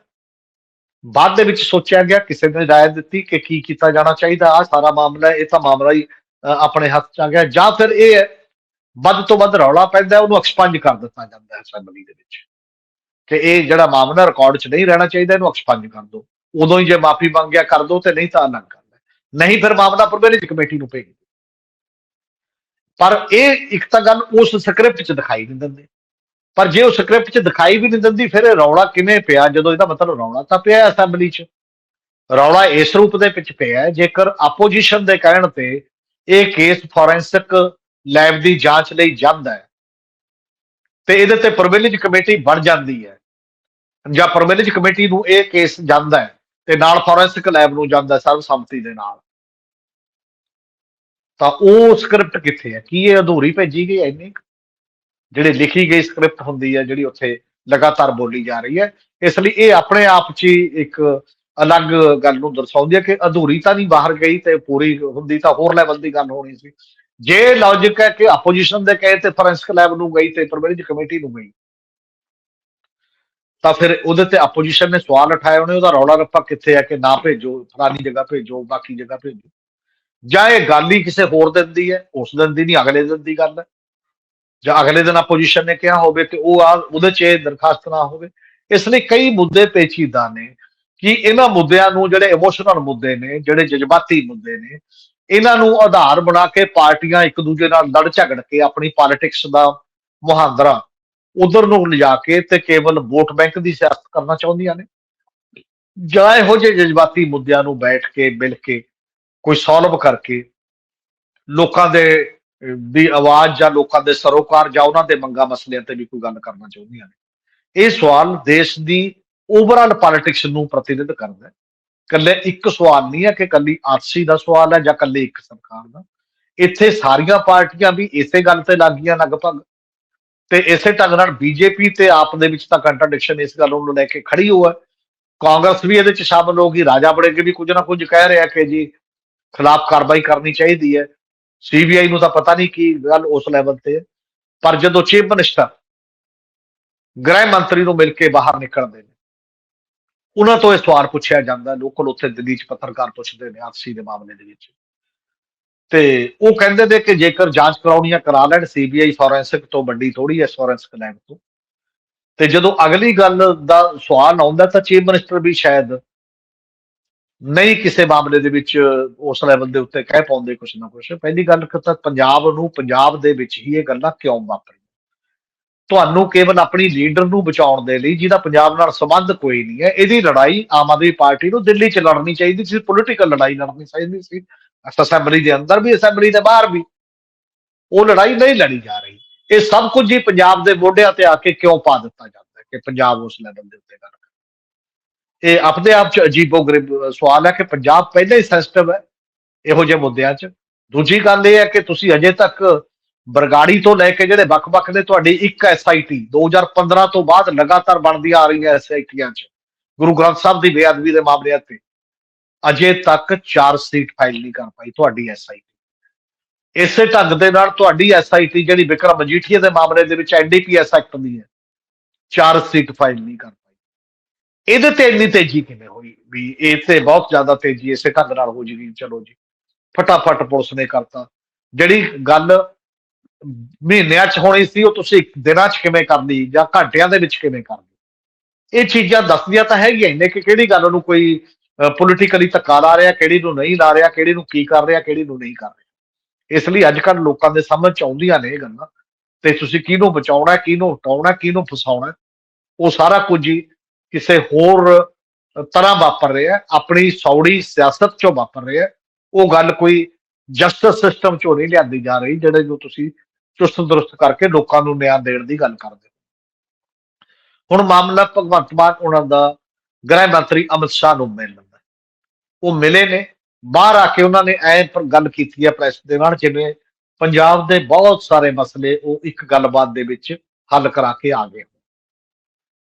ਬਾਅਦ ਦੇ ਵਿੱਚ ਸੋਚਿਆ ਗਿਆ ਕਿਸੇ ਨੇ ਰਾਏ ਦਿੱਤੀ ਕਿ ਕੀ ਕੀਤਾ ਜਾਣਾ ਚਾਹੀਦਾ ਆ ਸਾਰਾ ਮਾਮਲਾ ਇਹ ਤਾਂ ਮਾਮਲਾ ਹੀ ਅ, ਆਪਣੇ ਹੱਥ ਚ ਆ ਗਿਆ। ਜਾਂ ਫਿਰ ਇਹ ਹੈ ਵੱਧ ਤੋਂ ਵੱਧ ਰੌਲਾ ਪੈਂਦਾ ਉਹਨੂੰ ਐਕਸਪੰਜ ਕਰ ਦਿੱਤਾ ਜਾਂਦਾ ਹੈ ਅਸੈਂਬਲੀ ਦੇ ਵਿੱਚ। ਤੇ ਇਹ ਜਿਹੜਾ ਮਾਮਲਾ ਰਿਕਾਰਡ 'ਚ ਨਹੀਂ ਰਹਿਣਾ ਚਾਹੀਦਾ, ਇਹਨੂੰ ਐਕਸਪੰਜ ਕਰ ਦਿਓ ਉਦੋਂ ਹੀ ਜੇ ਮਾਫੀ ਮੰਗਿਆ ਕਰ ਦਿਓ ਤੇ ਨਹੀਂ ਤਾਂ ਅਲੱਗ ਕਰ ਲੈ। ਨਹੀਂ ਫਿਰ ਮਾਮਲਾ ਪ੍ਰਬੰਧਕ ਕਮੇਟੀ ਨੂੰ ਭੇਜ ਪਰ ਇਹ ਇੱਕ ਤਾਂ ਗੱਲ ਉਸ ਸਕ੍ਰਿਪਟ 'ਚ ਦਿਖਾਈ ਨਹੀਂ ਦਿੰਦੇ। ਪਰ ਜੇ ਉਹ ਸਕ੍ਰਿਪਟ 'ਚ ਦਿਖਾਈ ਵੀ ਨਹੀਂ ਦਿੰਦੀ, ਫਿਰ ਇਹ ਰੌਲਾ ਕਿਵੇਂ ਪਿਆ? ਜਦੋਂ ਇਹਦਾ ਮਤਲਬ ਰੌਲਾ ਤਾਂ ਪਿਆ ਅਸੈਂਬਲੀ 'ਚ। ਰੌਲਾ ਇਸ ਰੂਪ ਦੇ ਵਿੱਚ ਪਿਆ ਜੇਕਰ ਆਪੋਜੀਸ਼ਨ ਦੇ ਕਹਿਣ ਤੇ ਇਹ ਕੇਸ ਫੋਰੈਂਸਿਕ ਲੈਬ ਦੀ ਜਾਂਚ ਲਈ ਜਾਂਦਾ ਹੈ, ਤੇ ਇਹਦੇ ਤੇ ਪ੍ਰਿਵਿਲੇਜ ਕਮੇਟੀ ਬਣ ਜਾਂਦੀ ਹੈ। ਜਾਂ ਪ੍ਰਿਵਿਲੇਜ ਕਮੇਟੀ ਨੂੰ ਇਹ ਕੇਸ ਜਾਂਦਾ ਹੈ ਤੇ ਨਾਲ ਫੋਰੈਂਸਿਕ ਲੈਬ ਨੂੰ ਜਾਂਦਾ ਹੈ ਸਰਬਸੰਮਤੀ ਦੇ ਨਾਲ। ਤਾਂ ਉਹ ਸਕ੍ਰਿਪਟ ਕਿੱਥੇ ਹੈ? ਕੀ ਇਹ ਅਧੂਰੀ ਭੇਜੀ ਗਈ ਹੈ ਇੰਨੀ ਕੁ? ਜਿਹੜੀ ਲਿਖੀ ਗਈ ਸਕ੍ਰਿਪਟ ਹੁੰਦੀ ਹੈ, ਜਿਹੜੀ ਉੱਥੇ ਲਗਾਤਾਰ ਬੋਲੀ ਜਾ ਰਹੀ ਹੈ। ਇਸ ਲਈ ਇਹ ਆਪਣੇ ਆਪ 'ਚ ਹੀ ਇੱਕ ਅਲੱਗ ਗੱਲ ਨੂੰ ਦਰਸਾਉਂਦੀ ਹੈ ਕਿ ਅਧੂਰੀ ਤਾਂ ਨਹੀਂ ਬਾਹਰ ਗਈ ਤੇ ਪੂਰੀ ਹੁੰਦੀ ਤਾਂ ਹੋਰ ਲੈਵਲ ਦੀ ਗੱਲ ਹੋਣੀ ਸੀ। ਜੇ ਲੌਜੀਕ ਹੈ ਕਿ ਆਪੋਜੀਸ਼ਨ ਦੇ ਕਹੇ ਤੇ ਫੋਰੈਂਸਿਕ ਲੈਬ ਨੂੰ ਗਈ ਤੇ ਪ੍ਰਿਵਿਲੇਜ ਕਮੇਟੀ ਨੂੰ ਗਈ ਤਾਂ ਫਿਰ ਉਹਦੇ ਤੇ ਆਪੋਜੀਸ਼ਨ ਨੇ ਸਵਾਲ ਉਠਾਏ ਉਹਨੇ ਉਹਦਾ ਰੌਲਾ ਰੱਪਾ ਕਿੱਥੇ ਹੈ ਕਿ ਨਾ ਭੇਜੋ, ਫਲਾਨੀ ਜਗ੍ਹਾ ਭੇਜੋ, ਬਾਕੀ ਜਗ੍ਹਾ ਭੇਜੋ। ਜਾਂ ਇਹ ਗੱਲ ਹੀ ਕਿਸੇ ਹੋਰ ਦਿਨ ਦੀ ਹੈ, ਉਸ ਦਿਨ ਦੀ ਨਹੀਂ, ਅਗਲੇ ਦਿਨ ਦੀ ਗੱਲ ਹੈ। ਜਾਂ ਅਗਲੇ ਦਿਨ ਆਪੋਜੀਸ਼ਨ ਨੇ ਕਿਹਾ ਹੋਵੇ ਕਿ ਉਹ ਆ, ਉਹਦੇ 'ਚ ਇਹ ਦਰਖਾਸਤ ਨਾ ਹੋਵੇ। ਇਸ ਲਈ ਕਈ ਮੁੱਦੇ ਪੇਚੀਦਾ ਨੇ ਕਿ ਇਹਨਾਂ ਮੁੱਦਿਆਂ ਨੂੰ ਜਿਹੜੇ ਇਮੋਸ਼ਨਲ ਮੁੱਦੇ ਨੇ, ਜਿਹੜੇ ਜਜ਼ਬਾਤੀ ਮੁੱਦੇ ਨੇ, ਇਹਨਾਂ ਨੂੰ ਆਧਾਰ ਬਣਾ ਕੇ ਪਾਰਟੀਆਂ ਇੱਕ ਦੂਜੇ ਨਾਲ ਲੜ ਝਗੜ ਕੇ ਆਪਣੀ ਪੋਲਿਟਿਕਸ ਦਾ ਮੁਹਾਂਦਰਾ ਉਧਰ ਨੂੰ ਲਿਜਾ ਕੇ ਤੇ ਕੇਵਲ ਵੋਟ ਬੈਂਕ ਦੀ ਸਿਆਸਤ ਕਰਨਾ ਚਾਹੁੰਦੀਆਂ ਨੇ। ਜਾਂ ਇਹੋ ਜਿਹੇ ਜਜ਼ਬਾਤੀ ਮੁੱਦਿਆਂ ਨੂੰ ਬੈਠ ਕੇ, ਮਿਲ ਕੇ, ਕੋਈ ਸੋਲਵ ਕਰਕੇ ਲੋਕਾਂ ਦੇ, ਦੀ ਆਵਾਜ਼ ਜਾਂ ਲੋਕਾਂ ਦੇ ਸਰੋਕਾਰ ਜਾਂ ਉਹਨਾਂ ਦੇ ਮੰਗਾ ਮਸਲਿਆਂ ਤੇ ਵੀ ਕੋਈ ਗੱਲ ਕਰਨਾ ਚਾਹੁੰਦੀਆਂ ਨੇ। ਇਹ ਸਵਾਲ ਦੇਸ਼ ਦੀ ਓਵਰਆਲ ਪੋਲਿਟਿਕਸ ਨੂੰ ਪ੍ਰਤੀਨਿਧ ਕਰਦਾ ਹੈ। ਕੱਲੇ ਇੱਕ ਸਵਾਲ ਨਹੀਂ ਹੈ ਕਿ ਕੱਲੀ ਆਰਸੀ ਦਾ ਸਵਾਲ ਹੈ ਜਾਂ ਕੱਲੇ ਇੱਕ ਸਰਕਾਰ ਦਾ। ਇੱਥੇ ਸਾਰੀਆਂ ਪਾਰਟੀਆਂ ਵੀ ਇਸੇ ਗੱਲ ਤੇ ਲੱਗੀਆਂ ਲਗਭਗ। ਤੇ ਇਸੇ ਢੰਗ ਨਾਲ ਬੀਜੇਪੀ ਤੇ ਆਪ ਦੇ ਵਿੱਚ ਤਾਂ ਕੰਟਰਡਿਕਸ਼ਨ ਇਸ ਗੱਲ ਨੂੰ ਲੈ ਕੇ ਖੜੀ ਹੋਇਆ ਕਾਂਗਰਸ ਵੀ ਇਹਦੇ ਚ ਸ਼ਾਮਲ ਹੋ ਗਈ, ਰਾਜਾ ਬੜੇਗੇ ਵੀ ਕੁਝ ਨਾ ਕੁਝ ਕਹਿ ਰਿਹਾ ਕਿ ਜੀ ਖਿਲਾਫ ਕਾਰਵਾਈ ਕਰਨੀ ਚਾਹੀਦੀ ਹੈ। ਸੀਬੀਆਈ ਨੂੰ ਤਾਂ ਪਤਾ ਨਹੀਂ ਕੀ ਗੱਲ ਉਸ ਲੈਵਲ ਤੇ ਪਰ ਜਦੋਂ ਚੀਫ ਮਿਨਿਸਟਰ ਗ੍ਰਹਿ ਮੰਤਰੀ ਨੂੰ ਮਿਲ ਕੇ ਬਾਹਰ ਨਿਕਲਦੇ ਨੇ, ਉਹਨਾਂ ਤੋਂ ਇਹ ਸਵਾਲ ਪੁੱਛਿਆ ਜਾਂਦਾ, ਲੋਕਲ ਉੱਥੇ ਦਿੱਲੀ ਚ ਪੱਤਰਕਾਰ ਪੁੱਛਦੇ ਨੇ, ਆਰਸੀ ਦੇ ਮਾਮਲੇ ਦੇ ਵਿੱਚ। ਤੇ ਉਹ ਕਹਿੰਦੇ ਨੇ ਕਿ ਜੇਕਰ ਜਾਂਚ ਕਰਾਉਣੀ ਆ ਕਰਾ ਲੈਣ ਸੀਬੀਆਈ ਫੋਰੈਂਸਿਕ ਤੋਂ ਵੱਡੀ ਥੋੜੀ ਹੈ ਫੋਰੈਂਸਿਕ ਲੈਬ ਤੋਂ। ਤੇ ਜਦੋਂ ਅਗਲੀ ਗੱਲ ਦਾ ਸਵਾਲ ਆਉਂਦਾ ਤਾਂ ਚੀਫ ਮਿਨਿਸਟਰ ਵੀ ਸ਼ਾਇਦ ਨਹੀਂ ਕਿਸੇ ਮਾਮਲੇ ਦੇ ਵਿੱਚ ਉਸ ਲੈਵਲ ਦੇ ਉੱਤੇ ਕਹਿ ਪਾਉਂਦੇ ਕੁਛ ਨਾ ਕੁਛ। ਪਹਿਲੀ ਗੱਲ ਤਾਂ ਪੰਜਾਬ ਨੂੰ, ਪੰਜਾਬ ਦੇ ਵਿੱਚ ਹੀ ਇਹ ਗੱਲਾਂ ਕਿਉਂ ਵਾਪਰੀਆਂ? ਤੁਹਾਨੂੰ ਕੇਵਲ ਆਪਣੀ ਲੀਡਰ ਨੂੰ ਬਚਾਉਣ ਦੇ ਲਈ ਜਿਹਦਾ ਪੰਜਾਬ ਨਾਲ ਸੰਬੰਧ ਕੋਈ ਨਹੀਂ ਹੈ, ਇਹਦੀ ਲੜਾਈ ਆਮ ਆਦਮੀ ਪਾਰਟੀ ਨੂੰ ਦਿੱਲੀ 'ਚ ਲੜਨੀ ਚਾਹੀਦੀ ਸੀ ਪੋਲੀਟੀਕਲ ਲੜਾਈ ਲੜਨੀ ਚਾਹੀਦੀ ਸੀ। ਅਸੈਂਬਲੀ ਦੇ ਅੰਦਰ ਵੀ, ਅਸੈਂਬਲੀ ਦੇ ਬਾਹਰ ਵੀ। ਉਹ ਲੜਾਈ ਨਹੀਂ ਲੜੀ ਜਾ ਰਹੀ। ਇਹ ਸਭ ਕੁਝ ਹੀ ਪੰਜਾਬ ਦੇ ਮੋਢਿਆਂ ਤੇ ਆ ਕੇ ਕਿਉਂ ਪਾ ਦਿੱਤਾ ਜਾਂਦਾ ਹੈ ਕਿ ਪੰਜਾਬ ਉਸ ਲੈਵਲ ਦੇ ਉੱਤੇ ਗੱਲ ਇਹ ਆਪਣੇ ਆਪ ਚ ਅਜੀਬੋ ਗਰੀਬ ਸਵਾਲ ਹੈ ਕਿ ਪੰਜਾਬ ਪਹਿਲਾਂ ਹੀ ਸੈਂਸਿਟਿਵ ਹੈ ਇਹੋ ਜਿਹੇ ਮੁੱਦਿਆਂ 'ਚ। ਦੂਜੀ ਗੱਲ ਇਹ ਹੈ ਕਿ ਤੁਸੀਂ ਅਜੇ ਤੱਕ ਬਰਗਾੜੀ ਤੋਂ ਲੈ ਕੇ ਜਿਹੜੇ ਵੱਖ-ਵੱਖ ਨੇ, ਤੁਹਾਡੀ ਇੱਕ ਐਸਆਈਟੀ 2015 ਤੋਂ ਬਾਅਦ ਲਗਾਤਾਰ ਬਣਦੀ ਆ ਰਹੀ ਹੈ ਐਸਆਈਟੀਆਂ 'ਚ। ਗੁਰੂ ਗ੍ਰੰਥ ਸਾਹਿਬ ਦੀ ਬੇਅਦਬੀ ਦੇ ਮਾਮਲਿਆਂ ਤੇ। ਅਜੇ ਤੱਕ ਚਾਰ ਸੀਟ ਫਾਈਲ ਨਹੀਂ ਕਰ ਪਾਈ ਤੁਹਾਡੀ ਐਸਆਈਟੀ ਇਸੇ ਢੰਗ ਦੇ ਨਾਲ ਤੁਹਾਡੀ ਐਸਆਈਟੀ ਜਿਹੜੀ ਵਿਕਰਮ ਮਜੀਠੀਆ ਦੇ ਮਾਮਲੇ ਦੇ ਵਿੱਚ ਐਨਡੀਪੀਐਸ ਐਕਟ ਦੀ ਹੈ, ਚਾਰ ਸੀਟ ਫਾਈਲ ਨਹੀਂ ਕਰ ਪਾਈ। ਇਹਦੇ ਤੇ ਇੰਨੀ ਤੇਜ਼ੀ ਕਿਵੇਂ ਹੋਈ? ਵੀ ਇਹ ਤੇ ਬਹੁਤ ਜ਼ਿਆਦਾ ਤੇਜ਼ੀ ਇਸੇ ਢੰਗ ਨਾਲ ਹੋ ਜੂਗੀ, ਚਲੋ ਜੀ। ਫਟਾਫਟ ਪੁਲਿਸ ਨੇ ਕਰਤਾ। ਜਿਹੜੀ ਗੱਲ ਮਹੀਨਿਆਂ 'ਚ ਹੋਣੀ ਸੀ, ਉਹ ਤੁਸੀਂ ਦਿਨਾਂ 'ਚ ਕਿਵੇਂ ਕਰ ਲਈ ਜਾਂ ਘੰਟਿਆਂ ਦੇ ਵਿੱਚ ਕਿਵੇਂ ਕਰ ਲਈ ਇਹ ਚੀਜ਼ਾਂ ਦੱਸਦੀਆਂ ਤਾਂ ਹੈਗੀਆਂ ਨੇ ਕਿ ਕਿਹੜੀ ਗੱਲ ਨੂੰ ਕੋਈ ਪੋਲੀਟੀਕਲੀ ਧੱਕਾ ਲਾ ਰਿਹਾ, ਕਿਹੜੀ ਨੂੰ ਨਹੀਂ ਲਾ ਰਿਹਾ, ਕਿਹੜੀ ਨੂੰ ਕੀ ਕਰ ਰਿਹਾ, ਕਿਹੜੀ ਨੂੰ ਨਹੀਂ ਕਰ ਰਿਹਾ। ਇਸ ਲਈ ਅੱਜ ਕੱਲ ਲੋਕਾਂ ਦੇ ਸਮਝ ਚ ਆਉਂਦੀਆਂ ਨੇ ਇਹ ਗੱਲਾਂ। ਤੇ ਤੁਸੀਂ ਕਿਹਨੂੰ ਬਚਾਉਣਾ, ਕਿਹਨੂੰ ਹਟਾਉਣਾ, ਕਿਹਨੂੰ ਫਸਾਉਣਾ, ਉਹ ਸਾਰਾ ਕੁਝ ਹੀ ਕਿਸੇ ਹੋਰ ਤਰ੍ਹਾਂ ਵਾਪਰ ਰਿਹਾ। ਆਪਣੀ ਸੌੜੀ ਸਿਆਸਤ ਚੋਂ ਵਾਪਰ ਰਿਹਾ। ਉਹ ਗੱਲ ਕੋਈ ਜਸਟਿਸ ਸਿਸਟਮ ਚੋਂ ਨਹੀਂ ਲਿਆਂਦੀ ਜਾ ਰਹੀ, ਜਿਹੜੇ ਜੋ ਤੁਸੀਂ ਚੁਸਤ ਦਰੁਸਤ ਕਰਕੇ ਲੋਕਾਂ ਨੂੰ ਨਿਆਂ ਦੇਣ ਦੀ ਗੱਲ ਕਰਦੇ ਹੋ। ਹੁਣ ਮਾਮਲਾ ਭਗਵੰਤ ਮਾਨ, ਉਹਨਾਂ ਦਾ ਗ੍ਰਹਿ ਮੰਤਰੀ ਅਮਿਤ ਸ਼ਾਹ ਨੂੰ ਮਿਲਣ ਦਾ ਉਹ ਮਿਲੇ ਨੇ। ਬਾਹਰ ਆ ਕੇ ਉਹਨਾਂ ਨੇ ਐ ਗੱਲ ਕੀਤੀ ਹੈ ਪ੍ਰੈਸ ਦੇ ਨਾਲ, ਜਿਵੇਂ ਪੰਜਾਬ ਦੇ ਬਹੁਤ ਸਾਰੇ ਮਸਲੇ ਉਹ ਇੱਕ ਗੱਲਬਾਤ ਦੇ ਵਿੱਚ ਹੱਲ ਕਰਾ ਕੇ ਆ ਗਏ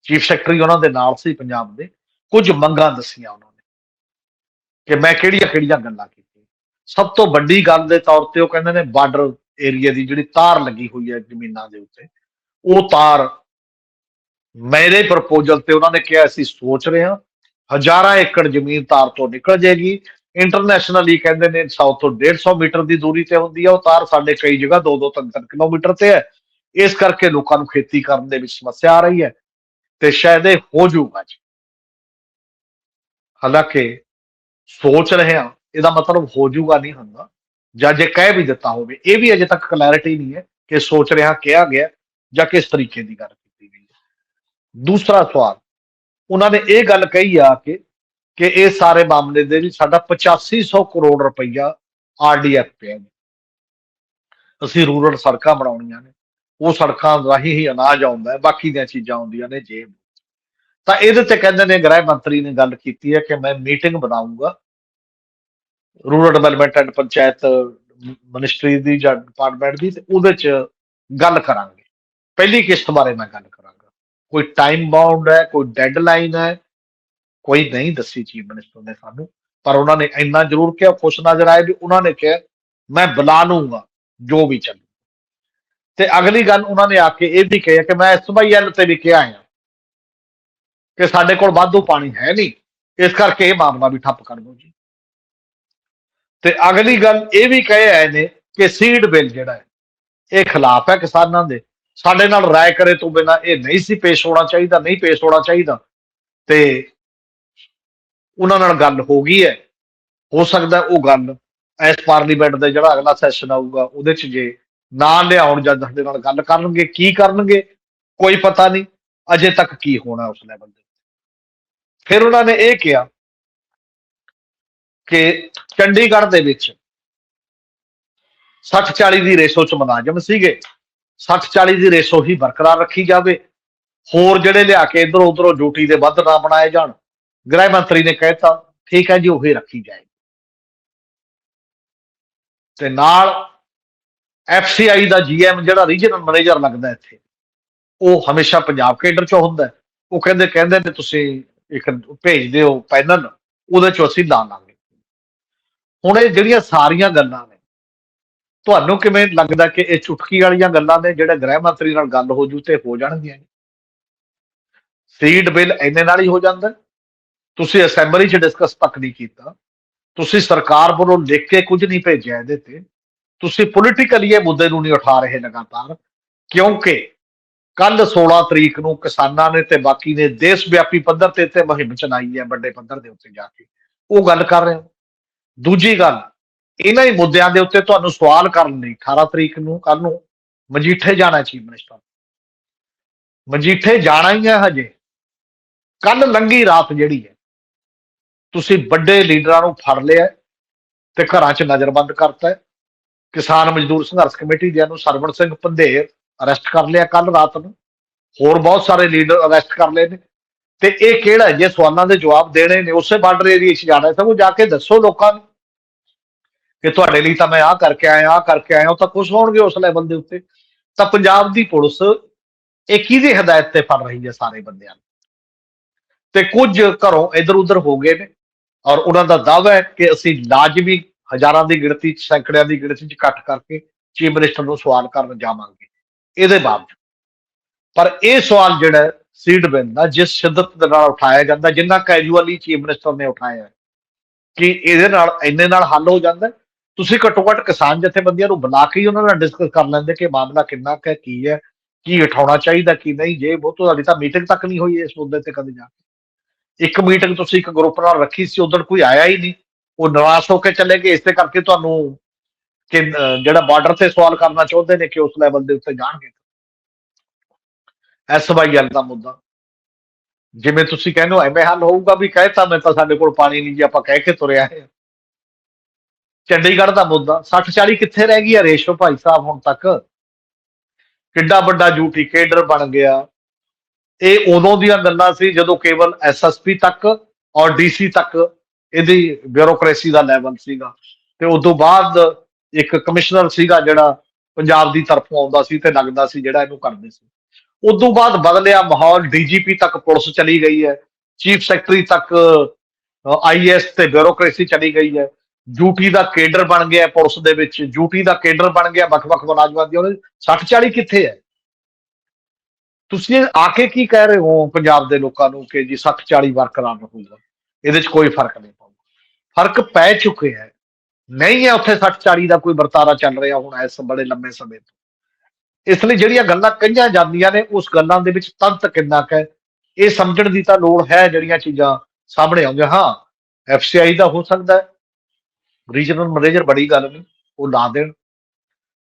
ਚੀਫ ਸੈਕਟਰੀ ਉਹਨਾਂ ਦੇ ਨਾਲ ਸੀ ਪੰਜਾਬ ਦੇ। ਕੁਝ ਮੰਗਾਂ ਦੱਸੀਆਂ ਉਹਨਾਂ ਨੇ ਕਿ ਮੈਂ ਕਿਹੜੀਆਂ ਕਿਹੜੀਆਂ ਗੱਲਾਂ ਕੀਤੀਆਂ। ਸਭ ਤੋਂ ਵੱਡੀ ਗੱਲ ਦੇ ਤੌਰ ਤੇ ਉਹ ਕਹਿੰਦੇ ਨੇ ਬਾਰਡਰ ਏਰੀਆ ਦੀ ਜਿਹੜੀ ਤਾਰ ਲੱਗੀ ਹੋਈ ਹੈ ਜ਼ਮੀਨਾਂ ਦੇ ਉੱਤੇ, ਉਹ ਤਾਰ ਮੇਰੇ ਪ੍ਰਪੋਜ਼ਲ ਤੇ ਉਹਨਾਂ ਨੇ ਕਿਹਾ, ਅਸੀਂ ਸੋਚ ਰਹੇ ਹਾਂ, ਹਜ਼ਾਰਾਂ ਏਕੜ ਜ਼ਮੀਨ ਤਾਰ ਤੋਂ ਨਿਕਲ ਜਾਏਗੀ। ਇੰਟਰਨੈਸ਼ਨਲੀ ਕਹਿੰਦੇ ਨੇ 100 ਤੋਂ 150 ਮੀਟਰ ਦੀ ਦੂਰੀ ਤੇ ਹੁੰਦੀ ਹੈ ਉਹ ਤਾਰ ਸਾਡੇ ਕਈ ਜਗ੍ਹਾ 2-2 3-3 ਕਿਲੋਮੀਟਰ ਤੇ ਹੈ। ਇਸ ਕਰਕੇ ਲੋਕਾਂ ਨੂੰ ਖੇਤੀ ਕਰਨ ਦੇ ਵਿੱਚ ਸਮੱਸਿਆ ਆ ਰਹੀ ਹੈ ਤੇ ਸ਼ਾਇਦ ਇਹ ਹੋ ਜਾਊਗਾ ਜੀ ਹਾਲਾਂਕਿ ਸੋਚ ਰਹੇ ਹਾਂ, ਇਹਦਾ ਮਤਲਬ ਹੋ ਜਾਊਗਾ ਨਹੀਂ ਹੁੰਦਾ। ਜਾਂ ਜੇ ਕਹਿ ਵੀ ਦਿੱਤਾ ਹੋਵੇ, ਇਹ ਵੀ ਅਜੇ ਤੱਕ ਕਲੈਰਿਟੀ ਨਹੀਂ ਹੈ ਕਿ ਸੋਚ ਰਿਹਾ ਕਿਹਾ ਗਿਆ ਜਾਂ ਕਿਸ ਤਰੀਕੇ ਦੀ ਗੱਲ ਦੂਸਰਾ ਸਵਾਲ, ਉਹਨਾਂ ਨੇ ਇਹ ਗੱਲ ਕਹੀ ਆ ਕਿ ਕਿ ਇਹ ਸਾਰੇ ਮਾਮਲੇ ਦੇ ਵਿੱਚ ਸਾਡਾ 8500 ਕਰੋੜ ਰੁਪਈਆ ਆਰਡੀਐਫ ਪਿਆ ਜੀ। ਅਸੀਂ ਰੂਰਲ ਸੜਕਾਂ ਬਣਾਉਣੀਆਂ ਨੇ, ਉਹ ਸੜਕਾਂ ਰਾਹੀਂ ਹੀ ਅਨਾਜ ਆਉਂਦਾ ਹੈ, ਬਾਕੀ ਦੀਆਂ ਚੀਜ਼ਾਂ ਆਉਂਦੀਆਂ ਨੇ ਜੇਬ ਤਾਂ ਇਹਦੇ ਤੇ ਕਹਿੰਦੇ ਨੇ, ਗ੍ਰਹਿ ਮੰਤਰੀ ਨੇ ਗੱਲ ਕੀਤੀ ਹੈ ਕਿ ਮੈਂ meeting ਬਣਾਉਂਗਾ rural development and panchayat ministry ਦੀ ਜਾਂ ਡਿਪਾਰਟਮੈਂਟ ਦੀ, ਤੇ ਉਹਦੇ ਚ ਗੱਲ ਕਰਾਂਗੇ। ਪਹਿਲੀ ਕਿਸ਼ਤ ਬਾਰੇ ਮੈਂ ਗੱਲ ਕਰਾਂਗਾ। ਕੋਈ ਟਾਈਮ ਬਾਉਂਡ ਹੈ, ਕੋਈ ਡੈਡਲਾਈਨ ਹੈ, ਕੋਈ ਨਹੀਂ ਦੱਸੀ ਚੀਫ ਮਿਨਿਸਟਰ ਨੇ ਸਾਨੂੰ, ਪਰ ਉਹਨਾਂ ਨੇ ਇੰਨਾ ਜ਼ਰੂਰ ਕਿਹਾ, ਖੁਸ਼ ਨਜ਼ਰ ਆਏ ਵੀ ਉਹਨਾਂ ਨੇ ਕਿਹਾ, ਮੈਂ ਬੁਲਾ ਲੂੰਗਾ ਜੋ ਵੀ ਚੱਲੇ। ਤੇ ਅਗਲੀ ਗੱਲ ਉਹਨਾਂ ਨੇ ਆ ਕੇ ਇਹ ਵੀ ਕਿਹਾ ਕਿ ਮੈਂ ਐਸਵਾਈਐਲ ਤੇ ਵੀ ਕਿਹਾ ਹੈ ਕਿ ਸਾਡੇ ਕੋਲ ਵਾਧੂ ਪਾਣੀ ਹੈ ਨਹੀਂ। ਇਸ ਕਰਕੇ ਇਹ ਮਾਮਲਾ ਵੀ ਠੱਪ ਕਰ ਦਿਓ ਜੀ। ਤੇ ਅਗਲੀ ਗੱਲ ਇਹ ਵੀ ਕਹੇ ਆਏ ਨੇ ਕਿ ਸੀਡ ਬਿੱਲ ਜਿਹੜਾ ਹੈ, ਇਹ ਖਿਲਾਫ ਹੈ ਕਿਸਾਨਾਂ ਦੇ। ਸਾਡੇ ਨਾਲ ਰਾਏ ਕਰੇ ਤੋਂ ਬਿਨਾ ਇਹ ਨਹੀਂ ਸੀ ਪੇਸ਼ ਹੋਣਾ ਚਾਹੀਦਾ, ਨਹੀਂ ਪੇਸ਼ ਹੋਣਾ ਚਾਹੀਦਾ। ਤੇ ਉਹਨਾਂ ਨਾਲ ਗੱਲ ਹੋ ਗਈ ਹੈ। ਹੋ ਸਕਦਾ ਉਹ ਗੱਲ ਇਸ ਪਾਰਲੀਮੈਂਟ ਦਾ ਜਿਹੜਾ ਅਗਲਾ ਸੈਸ਼ਨ ਆਊਗਾ, ਉਹਦੇ ਚ ਜੇ ਨਾ ਲਿਆਉਣ ਜਾਂ ਸਾਡੇ ਨਾਲ ਗੱਲ ਕਰਨਗੇ, ਕੀ ਕਰਨਗੇ, ਕੋਈ ਪਤਾ ਨਹੀਂ। ਅਜੇ ਤੱਕ ਕੀ ਹੋਣਾ ਉਸ ਲੈਵਲ ਤੇ ਫਿਰ ਉਹਨਾਂ ਨੇ ਇਹ ਕਿਹਾ ਕਿ ਚੰਡੀਗੜ੍ਹ ਦੇ ਵਿੱਚ 60 40 ਦੀ ਰੇਸ਼ੋ ਚ ਮੁਲਾਜ਼ਮ ਸੀਗੇ। 60 40 ਦੀ ਰੇਸ਼ੋ ਹੀ ਬਰਕਰਾਰ ਰੱਖੀ ਜਾਵੇ। ਹੋਰ ਜਿਹੜੇ ਲਿਆ ਕੇ ਇਧਰੋਂ ਉਧਰੋਂ ਡਿਊਟੀ ਦੇ ਵੱਧ ਨਾ ਬਣਾਏ ਜਾਣ, ਗ੍ਰਹਿ ਮੰਤਰੀ ਨੇ ਕਹਿਤਾ ਠੀਕ ਹੈ ਜੀ, ਉਹੀ ਰੱਖੀ ਜਾਏ ਤੇ ਨਾਲ ਐਫਸੀਆਈ ਦਾ ਜੀਐਮ ਜਿਹੜਾ ਰੀਜਨਲ ਮੈਨੇਜਰ ਲੱਗਦਾ ਇੱਥੇ, ਉਹ ਹਮੇਸ਼ਾ ਪੰਜਾਬ ਕੇਡਰ ਚੋਂ ਹੁੰਦਾ ਉਹ ਕਹਿੰਦੇ ਕਹਿੰਦੇ ਨੇ ਤੁਸੀਂ ਇੱਕ ਭੇਜ ਦਿਓ ਪੈਨਲ, ਉਹਦੇ ਚੋਂ ਅਸੀਂ ਲਾ ਲਾਂਗੇ। ਹੁਣ ਇਹ ਜਿਹੜੀਆਂ ਸਾਰੀਆਂ ਗੱਲਾਂ ਨੇ ਤੁਹਾਨੂੰ ਕਿਵੇਂ ਲੱਗਦਾ ਕਿ ਇਹ ਚੁਟਕੀ ਵਾਲੀਆਂ ਗੱਲਾਂ ਨੇ ਜਿਹੜੇ ਗ੍ਰਹਿ ਮੰਤਰੀ ਨਾਲ ਗੱਲ ਹੋ ਜੂ ਤੇ ਹੋ ਜਾਣਗੀਆਂ ਸੀਡ ਬਿੱਲ ਇੰਨੇ ਨਾਲ ਹੀ ਹੋ ਜਾਂਦਾ। ਤੁਸੀਂ ਅਸੈਂਬਲੀ 'ਚ ਡਿਸਕਸ ਤੱਕ ਨਹੀਂ ਕੀਤਾ। ਤੁਸੀਂ ਸਰਕਾਰ ਵੱਲੋਂ ਲਿਖ ਕੇ ਕੁਝ ਨਹੀਂ ਭੇਜਿਆ ਇਹਦੇ ਤੇ। ਤੁਸੀਂ ਪੋਲੀਟੀਕਲੀ ਇਹ ਮੁੱਦੇ ਨੂੰ ਨਹੀਂ ਉਠਾ ਰਹੇ ਲਗਾਤਾਰ, ਕਿਉਂਕਿ ਕੱਲ 16 ਤਰੀਕ ਨੂੰ ਕਿਸਾਨਾਂ ਨੇ ਤੇ ਬਾਕੀ ਨੇ ਦੇਸ਼ ਵਿਆਪੀ ਪੱਧਰ ਤੇ ਤੇ ਮੁਹਿੰਮ ਚਲਾਈ ਹੈ ਵੱਡੇ ਪੱਧਰ ਦੇ ਉੱਤੇ ਜਾ ਕੇ। ਉਹ ਗੱਲ ਕਰ ਰਹੇ ਹੋ। ਦੂਜੀ ਗੱਲ ਇਹਨਾਂ ਹੀ ਮੁੱਦਿਆਂ ਦੇ ਉੱਤੇ ਤੁਹਾਨੂੰ ਸਵਾਲ ਕਰਨ ਲਈ 18 ਤਰੀਕ ਨੂੰ ਕੱਲ ਨੂੰ ਮਜੀਠੇ ਜਾਣਾ ਚੀਫ ਮਿਨਿਸਟਰ ਮਜੀਠੇ ਜਾਣਾ ਹੀ ਹੈ ਹਜੇ। ਕੱਲ ਲੰਗੀ ਰਾਤ ਜਿਹੜੀ ਹੈ, ਤੁਸੀਂ ਵੱਡੇ ਲੀਡਰਾਂ ਨੂੰ ਫੜ ਲਿਆ ਤੇ ਘਰਾਂ 'ਚ ਨਜ਼ਰਬੰਦ ਕਰਤਾ ਕਿਸਾਨ ਮਜ਼ਦੂਰ ਸੰਘਰਸ਼ ਕਮੇਟੀ ਦੇ ਨੂੰ ਸਰਵਣ ਸਿੰਘ ਪੰਧੇਰ ਅਰੈਸਟ ਕਰ ਲਿਆ ਕੱਲ ਰਾਤ ਨੂੰ। ਹੋਰ ਬਹੁਤ ਸਾਰੇ ਲੀਡਰ ਅਰੈਸਟ ਕਰ ਲਏ ਨੇ। ਤੇ ਇਹ ਕਿਹੜਾ ਜੇ ਸਵਾਲਾਂ ਦੇ ਜਵਾਬ ਦੇਣੇ ਨੇ, ਉਸੇ ਬਾਰਡਰ ਏਰੀਆ 'ਚ ਜਾਣਾ ਸਗੋਂ ਜਾ ਕੇ ਦੱਸੋ ਲੋਕਾਂ ਨੂੰ। ਕਿ ਤੁਹਾਡੇ ਲਈ ਤਾਂ ਮੈਂ ਆਹ ਕਰਕੇ ਆਇਆ ਆਹ ਕਰਕੇ ਆਇਆ ਉਹ ਤਾਂ ਖੁਸ਼ ਹੋਣਗੇ ਉਸ ਲੈਵਲ ਦੇ ਉੱਤੇ। ਤਾਂ ਪੰਜਾਬ ਦੀ ਪੁਲਿਸ ਇਹ ਕਿਹਦੀ ਹਦਾਇਤ ਤੇ ਫੜ ਰਹੀ ਹੈ ਸਾਰੇ ਬੰਦਿਆਂ ਨੂੰ? ਤੇ ਕੁਝ ਘਰੋਂ ਇਧਰ ਉਧਰ ਹੋ ਗਏ ਨੇ ਔਰ ਉਹਨਾਂ ਦਾ ਦਾਅਵਾ ਹੈ ਕਿ ਅਸੀਂ ਲਾਜ਼ਮੀ ਹਜ਼ਾਰਾਂ ਦੀ ਗਿਣਤੀ 'ਚ ਸੈਂਕੜਿਆਂ ਦੀ ਗਿਣਤੀ 'ਚ ਇਕੱਠ ਕਰਕੇ ਚੀਫ ਮਿਨਿਸਟਰ ਨੂੰ ਸਵਾਲ ਕਰਨ ਜਾਵਾਂਗੇ ਇਹਦੇ ਬਾਵਜੂਦ। ਪਰ ਇਹ ਸਵਾਲ ਜਿਹੜਾ ਹੈ, ਸੀਟ ਦਾ ਜਿਸ ਸ਼ਿੱਦਤ ਦੇ ਨਾਲ ਉਠਾਇਆ ਜਾਂਦਾ ਜਿੰਨਾ ਕੈਜੂਅਲੀ ਚੀਫ ਮਿਨਿਸਟਰ ਨੇ ਉਠਾਇਆ ਕਿ ਇਹਦੇ ਨਾਲ ਇੰਨੇ ਨਾਲ ਹੱਲ ਹੋ ਜਾਂਦਾ ਤੁਸੀਂ ਘੱਟੋ ਘੱਟ ਕਿਸਾਨ ਜਥੇਬੰਦੀਆਂ ਨੂੰ ਬੁਲਾ ਕੇ ਹੀ ਉਹਨਾਂ ਨਾਲ ਡਿਸਕਸ ਕਰ ਲੈਂਦੇ ਕਿ ਮਾਮਲਾ ਕਿੰਨਾ ਕੁ ਹੈ, ਕੀ ਹੈ, ਕੀ ਉਠਾਉਣਾ ਚਾਹੀਦਾ, ਕੀ ਨਹੀਂ, ਜੇ ਬਹੁਤ ਤੁਹਾਡੀ ਤਾਂ ਮੀਟਿੰਗ ਤੱਕ ਨਹੀਂ ਹੋਈ ਇਸ ਮੁੱਦੇ ਤੇ ਕਦੇ ਜਾ ਇੱਕ ਮੀਟਿੰਗ ਤੁਸੀਂ ਇੱਕ ਗਰੁੱਪ ਨਾਲ ਰੱਖੀ ਸੀ ਉਦੋਂ ਕੋਈ ਆਇਆ ਹੀ ਨਹੀਂ। ਉਹ ਨਿਰਾਸ਼ ਹੋ ਕੇ ਚਲੇ ਗਏ, ਇਸੇ ਕਰਕੇ ਤੁਹਾਨੂੰ ਕਿ ਜਿਹੜਾ ਬਾਰਡਰ ਤੇ ਸਵਾਲ ਕਰਨਾ ਚਾਹੁੰਦੇ ਨੇ ਕਿ ਉਸ ਲੈਵਲ ਦੇ ਉੱਤੇ ਜਾਣਗੇ। ਐਸਵਾਈਐਲ ਦਾ ਮੁੱਦਾ। ਜਿਵੇਂ ਤੁਸੀਂ ਕਹਿੰਦੇ ਹੋ, ਐਵੇਂ ਹੱਲ ਹੋਊਗਾ ਵੀ ਕਹਿਤਾ, ਮੈਂ ਤਾਂ ਸਾਡੇ ਕੋਲ ਪਾਣੀ ਨਹੀਂ ਜੀ, ਆਪਾਂ ਕਹਿ ਕੇ ਤੁਰਿਆ ਹੈ। ਚੰਡੀਗੜ੍ਹ ਦਾ ਮੁੱਦਾ 60 40 ਕਿੱਥੇ ਰਹਿ ਗਈ ਹੈ ਰੇਸ਼ੋ ਭਾਈ ਸਾਹਿਬ ਹੁਣ ਤੱਕ? ਕਿੱਡਾ ਵੱਡਾ ਯੂਟੀ ਕੇਡਰ ਬਣ ਗਿਆ। ਇਹ ਉਦੋਂ ਦੀਆਂ ਗੱਲਾਂ ਸੀ ਜਦੋਂ ਕੇਵਲ ਐਸਐਸਪੀ ਤੱਕ ਔਰ ਡੀਸੀ ਤੱਕ ਇਹਦੀ ਬਿਊਰੋਕ੍ਰੇਸੀ ਦਾ ਲੈਵਲ ਸੀਗਾ। ਤੇ ਉਸ ਤੋਂ ਬਾਅਦ ਇੱਕ ਕਮਿਸ਼ਨਰ ਸੀਗਾ ਜਿਹੜਾ ਪੰਜਾਬ ਦੀ ਤਰਫੋਂ ਆਉਂਦਾ ਸੀ ਤੇ ਲੱਗਦਾ ਸੀ ਜਿਹੜਾ ਇਹਨੂੰ ਕਰਦੇ ਸੀ। ਉਸ ਤੋਂ ਬਾਅਦ ਬਦਲਿਆ ਮਾਹੌਲ ਡੀਜੀਪੀ ਤੱਕ ਪੁਲਿਸ ਚਲੀ ਗਈ ਹੈ, ਚੀਫ ਸੈਕਟਰੀ ਤੱਕ ਆਈਐਸ ਤੇ ਬਿਊਰੋਕ੍ਰੇਸੀ ਚਲੀ ਗਈ ਹੈ। ਯੂਟੀ ਦਾ ਕੇਡਰ ਬਣ ਗਿਆ ਪੁਲਿਸ ਦੇ ਵਿੱਚ ਯੂਟੀ ਦਾ ਕੇਡਰ ਬਣ ਗਿਆ, ਵੱਖ-ਵੱਖ ਮੁਲਾਜ਼ਮਾਂ ਦੀ ਉਹਨੇ 60 40 ਕਿੱਥੇ ਹੈ? ਤੁਸੀਂ ਆ ਕੇ ਕੀ ਕਹਿ ਰਹੇ ਹੋ ਪੰਜਾਬ ਦੇ ਲੋਕਾਂ ਨੂੰ ਕਿ ਜੀ 60 40 ਵਰਕਰਾਂ ਰਹੂਗਾ ਇਹਦੇ 'ਚ ਕੋਈ ਫ਼ਰਕ ਨਹੀਂ ਪਊਗਾ। ਫ਼ਰਕ ਪੈ ਚੁੱਕੇ ਹੈ। ਨਹੀਂ ਹੈ ਉੱਥੇ 60 40 ਦਾ ਕੋਈ ਵਰਤਾਰਾ ਚੱਲ ਰਿਹਾ ਹੁਣ ਇਸ ਬੜੇ ਲੰਮੇ ਸਮੇਂ ਤੋਂ। ਇਸ ਲਈ ਜਿਹੜੀਆਂ ਗੱਲਾਂ ਕਹੀਆਂ ਜਾਂਦੀਆਂ ਨੇ, ਉਸ ਗੱਲਾਂ ਦੇ ਵਿੱਚ ਤੰਤ ਕਿੰਨਾ ਕੁ ਹੈ? ਇਹ ਸਮਝਣ ਦੀ ਤਾਂ ਲੋੜ ਹੈ ਜਿਹੜੀਆਂ ਚੀਜ਼ਾਂ ਸਾਹਮਣੇ ਆਉਂਦੀਆਂ। ਹਾਂ ਐਫਸੀਆਈ ਦਾ ਹੋ ਸਕਦਾ ਹੈ। ਰੀਜਨਲ ਮੈਨੇਜਰ ਬੜੀ ਗੱਲ ਨਹੀਂ, ਉਹ ਲਾ ਦੇਣ।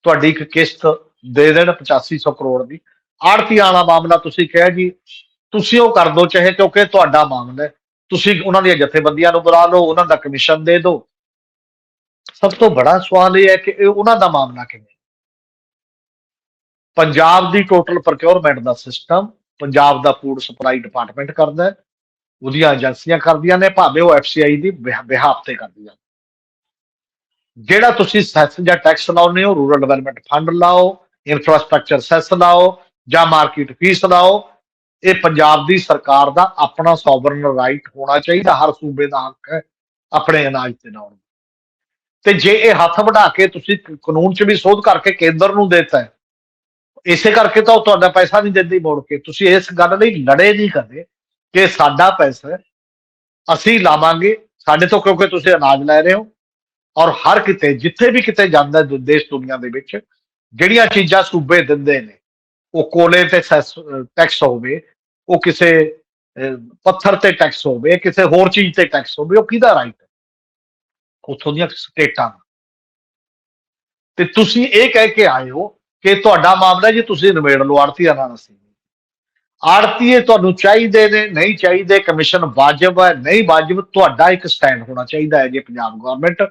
ਤੁਹਾਡੀ ਇੱਕ ਕਿਸ਼ਤ ਦੇ ਦੇਣ 8500 ਕਰੋੜ ਦੀ। ਆੜਤੀ ਵਾਲਾ ਮਾਮਲਾ ਤੁਸੀਂ ਕਹਿ ਜੀ, ਤੁਸੀਂ ਉਹ ਕਰ ਦਿਓ ਚਾਹੇ ਕਿਉਂਕਿ ਤੁਹਾਡਾ ਮਾਮਲਾ ਹੈ। ਤੁਸੀਂ ਉਹਨਾਂ ਦੀਆਂ ਜਥੇਬੰਦੀਆਂ ਨੂੰ ਬੁਲਾ ਲਓ, ਉਹਨਾਂ ਦਾ ਕਮਿਸ਼ਨ ਦੇ ਦਿਓ। ਸਭ ਤੋਂ ਬੜਾ ਸਵਾਲ ਇਹ ਹੈ ਕਿ ਇਹ ਉਹਨਾਂ ਦਾ ਮਾਮਲਾ ਕਿਵੇਂ ਪੰਜਾਬ ਦੀ ਟੋਟਲ ਪ੍ਰੋਕਿਉਰਮੈਂਟ ਦਾ ਸਿਸਟਮ ਪੰਜਾਬ ਦਾ ਫੂਡ ਸਪਲਾਈ ਡਿਪਾਰਟਮੈਂਟ ਕਰਦਾ ਹੈ। ਉਹਦੀਆਂ ਏਜੰਸੀਆਂ ਕਰਦੀਆਂ ਨੇ, ਭਾਵੇਂ ਉਹ ਐਫਸੀਆਈ ਦੀ ਬਿਹਾਫ ਤੇ ਕਰਦੀਆਂ ਜਿਹੜਾ ਤੁਸੀਂ ਸੈਸ ਜਾਂ ਟੈਕਸ ਲਾਉਨੇ ਹੋ, ਰੂਰਲ ਡਿਵੈਲਪਮੈਂਟ ਫੰਡ ਲਾਓ ਇਨਫਰਾਸਟ੍ਰਕਚਰ ਸੈਸ ਲਾਓ ਜਾਂ ਮਾਰਕੀਟ ਫੀਸ ਲਾਓ, ਇਹ ਪੰਜਾਬ ਦੀ ਸਰਕਾਰ ਦਾ ਆਪਣਾ ਸੋਵਰਨ ਰਾਈਟ ਹੋਣਾ ਚਾਹੀਦਾ, ਹਰ ਸੂਬੇ ਦਾ ਹੱਕ ਹੈ ਆਪਣੇ ਅਨਾਜ ਤੇ ਲਾਉਣ ਦਾ। ਤੇ ਜੇ ਇਹ ਹੱਥ ਵਢਾ ਕੇ ਤੁਸੀਂ ਕਾਨੂੰਨ 'ਚ ਵੀ ਸੋਧ ਕਰਕੇ ਕੇਂਦਰ ਨੂੰ ਦੇਤਾ ਹੈ, ਇਸੇ ਕਰਕੇ ਤਾਂ ਉਹ ਤੁਹਾਡਾ ਪੈਸਾ ਨਹੀਂ ਦਿੰਦੀ ਮੋੜ ਕੇ ਤੁਸੀਂ ਇਸ ਗੱਲ ਲਈ ਲੜੇ ਨਹੀਂ ਕਰਦੇ ਕਿ ਸਾਡਾ ਪੈਸਾ ਅਸੀਂ ਲਾਵਾਂਗੇ, ਸਾਡੇ ਤੋਂ ਕਿਉਂਕਿ ਤੁਸੀਂ ਅਨਾਜ ਲੈ ਰਹੇ ਹੋ ਔਰ ਹਰ ਕਿਤੇ, ਜਿੱਥੇ ਵੀ ਕਿਤੇ ਜਾਂਦਾ ਦੇਸ਼ ਦੁਨੀਆ ਦੇ ਵਿੱਚ, ਜਿਹੜੀਆਂ ਚੀਜ਼ਾਂ ਸੂਬੇ ਦਿੰਦੇ ਨੇ, ਉਹ ਕੋਲੇ ਤੇ ਟੈਕਸ ਹੋਵੇ, ਉਹ ਕਿਸੇ ਪੱਥਰ ਤੇ ਟੈਕਸ ਹੋਵੇ, ਕਿਸੇ ਹੋਰ ਚੀਜ਼ ਤੇ ਟੈਕਸ ਹੋਵੇ, ਉਹ ਕਿਹਦਾ ਰਾਈਟ ਹੈ ਉੱਥੋਂ ਦੀਆਂ ਸਟੇਟਾਂ ਦਾ। ਤੇ ਤੁਸੀਂ ਇਹ ਕਹਿ ਕੇ ਆਏ ਹੋ ਕਿ ਤੁਹਾਡਾ ਮਾਮਲਾ ਜੀ ਤੁਸੀਂ ਨਿਬੇੜ ਲਓ ਆੜਤੀਆਂ ਨਾਲ ਅਸੀਂ ਆੜਤੀਏ ਤੁਹਾਨੂੰ ਚਾਹੀਦੇ ਨੇ, ਨਹੀਂ ਚਾਹੀਦੇ, ਕਮਿਸ਼ਨ ਵਾਜਬ ਹੈ, ਨਹੀਂ ਵਾਜਬ, ਤੁਹਾਡਾ ਇੱਕ ਸਟੈਂਡ ਹੋਣਾ ਚਾਹੀਦਾ ਹੈ ਜੇ ਪੰਜਾਬ ਗਵਰਨਮੈਂਟ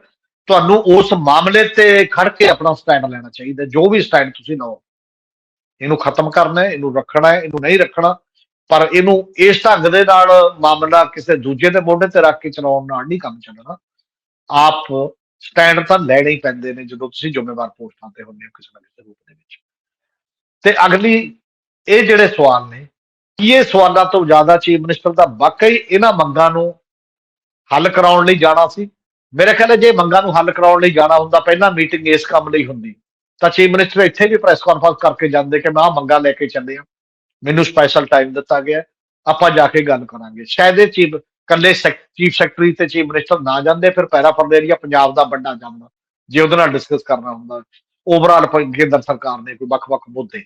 ਤੁਹਾਨੂੰ ਉਸ ਮਾਮਲੇ ਤੇ ਖੜ ਕੇ ਆਪਣਾ ਸਟੈਂਡ ਲੈਣਾ ਚਾਹੀਦਾ ਜੋ ਵੀ ਸਟੈਂਡ ਤੁਸੀਂ ਲਓ। ਇਹਨੂੰ ਖਤਮ ਕਰਨਾ ਹੈ, ਇਹਨੂੰ ਰੱਖਣਾ ਹੈ, ਇਹਨੂੰ ਨਹੀਂ ਰੱਖਣਾ। ਪਰ ਇਹਨੂੰ ਇਸ ਢੰਗ ਦੇ ਨਾਲ ਮਾਮਲਾ ਕਿਸੇ ਦੂਜੇ ਦੇ ਮੋਢੇ ਤੇ ਰੱਖ ਕੇ ਚਲਾਉਣ ਨਾਲ ਨਹੀਂ ਕੰਮ ਚੱਲਣਾ। ਆਪ ਸਟੈਂਡ ਤਾਂ ਲੈਣੇ ਹੀ ਪੈਂਦੇ ਨੇ ਜਦੋਂ ਤੁਸੀਂ ਜ਼ਿੰਮੇਵਾਰ ਪੋਸਟਾਂ ਤੇ ਹੁੰਦੇ ਹੋ ਕਿਸੇ ਨਾ ਕਿਸੇ ਰੂਪ ਦੇ ਵਿੱਚ। ਤੇ ਅਗਲੀ, ਇਹ ਜਿਹੜੇ ਸਵਾਲ ਨੇ, ਕੀ ਇਹ ਸਵਾਲਾਂ ਤੋਂ ਜ਼ਿਆਦਾ ਚੀਫ ਮਿਨਿਸਟਰ ਦਾ ਵਾਕਈ ਇਹਨਾਂ ਮੰਗਾਂ ਨੂੰ ਹੱਲ ਕਰਾਉਣ ਲਈ ਜਾਣਾ ਸੀ? ਮੇਰੇ ਖਿਆਲ ਜੇ ਮੰਗਾਂ ਨੂੰ ਹੱਲ ਕਰਾਉਣ ਲਈ ਜਾਣਾ ਹੁੰਦਾ, ਪਹਿਲਾਂ ਮੀਟਿੰਗ ਇਸ ਕੰਮ ਲਈ ਹੁੰਦੀ। ਤਾਂ ਚੀਫ ਮਿਨਿਸਟਰ ਇੱਥੇ ਵੀ ਪ੍ਰੈਸ ਕਾਨਫਰੰਸ ਕਰਕੇ ਜਾਂਦੇ ਕਿ ਮੈਂ ਆਹ ਮੰਗਾਂ ਲੈ ਕੇ ਚੱਲੇ ਹਾਂ ਮੈਨੂੰ ਸਪੈਸ਼ਲ ਟਾਈਮ ਦਿੱਤਾ ਗਿਆ। ਆਪਾਂ ਜਾ ਕੇ ਗੱਲ ਕਰਾਂਗੇ। ਸ਼ਾਇਦ ਇਹ ਚੀਫ ਕੱਲੇ ਚੀਫ ਸੈਕਟਰੀ ਤੇ ਚੀਫ ਮਿਨਿਸਟਰ ਨਾ ਜਾਂਦੇ, ਫਿਰ ਪੈਰਾ ਫਰਦੇਰੀਆ ਪੰਜਾਬ ਦਾ ਵੱਡਾ ਜਾਂਦਾ ਜੇ ਉਹਦੇ ਨਾਲ ਡਿਸਕਸ ਕਰਨਾ ਹੁੰਦਾ। ਓਵਰਆਲ ਕੇਂਦਰ ਸਰਕਾਰ ਨੇ ਕੋਈ ਵੱਖ-ਵੱਖ ਮੁੱਦੇ।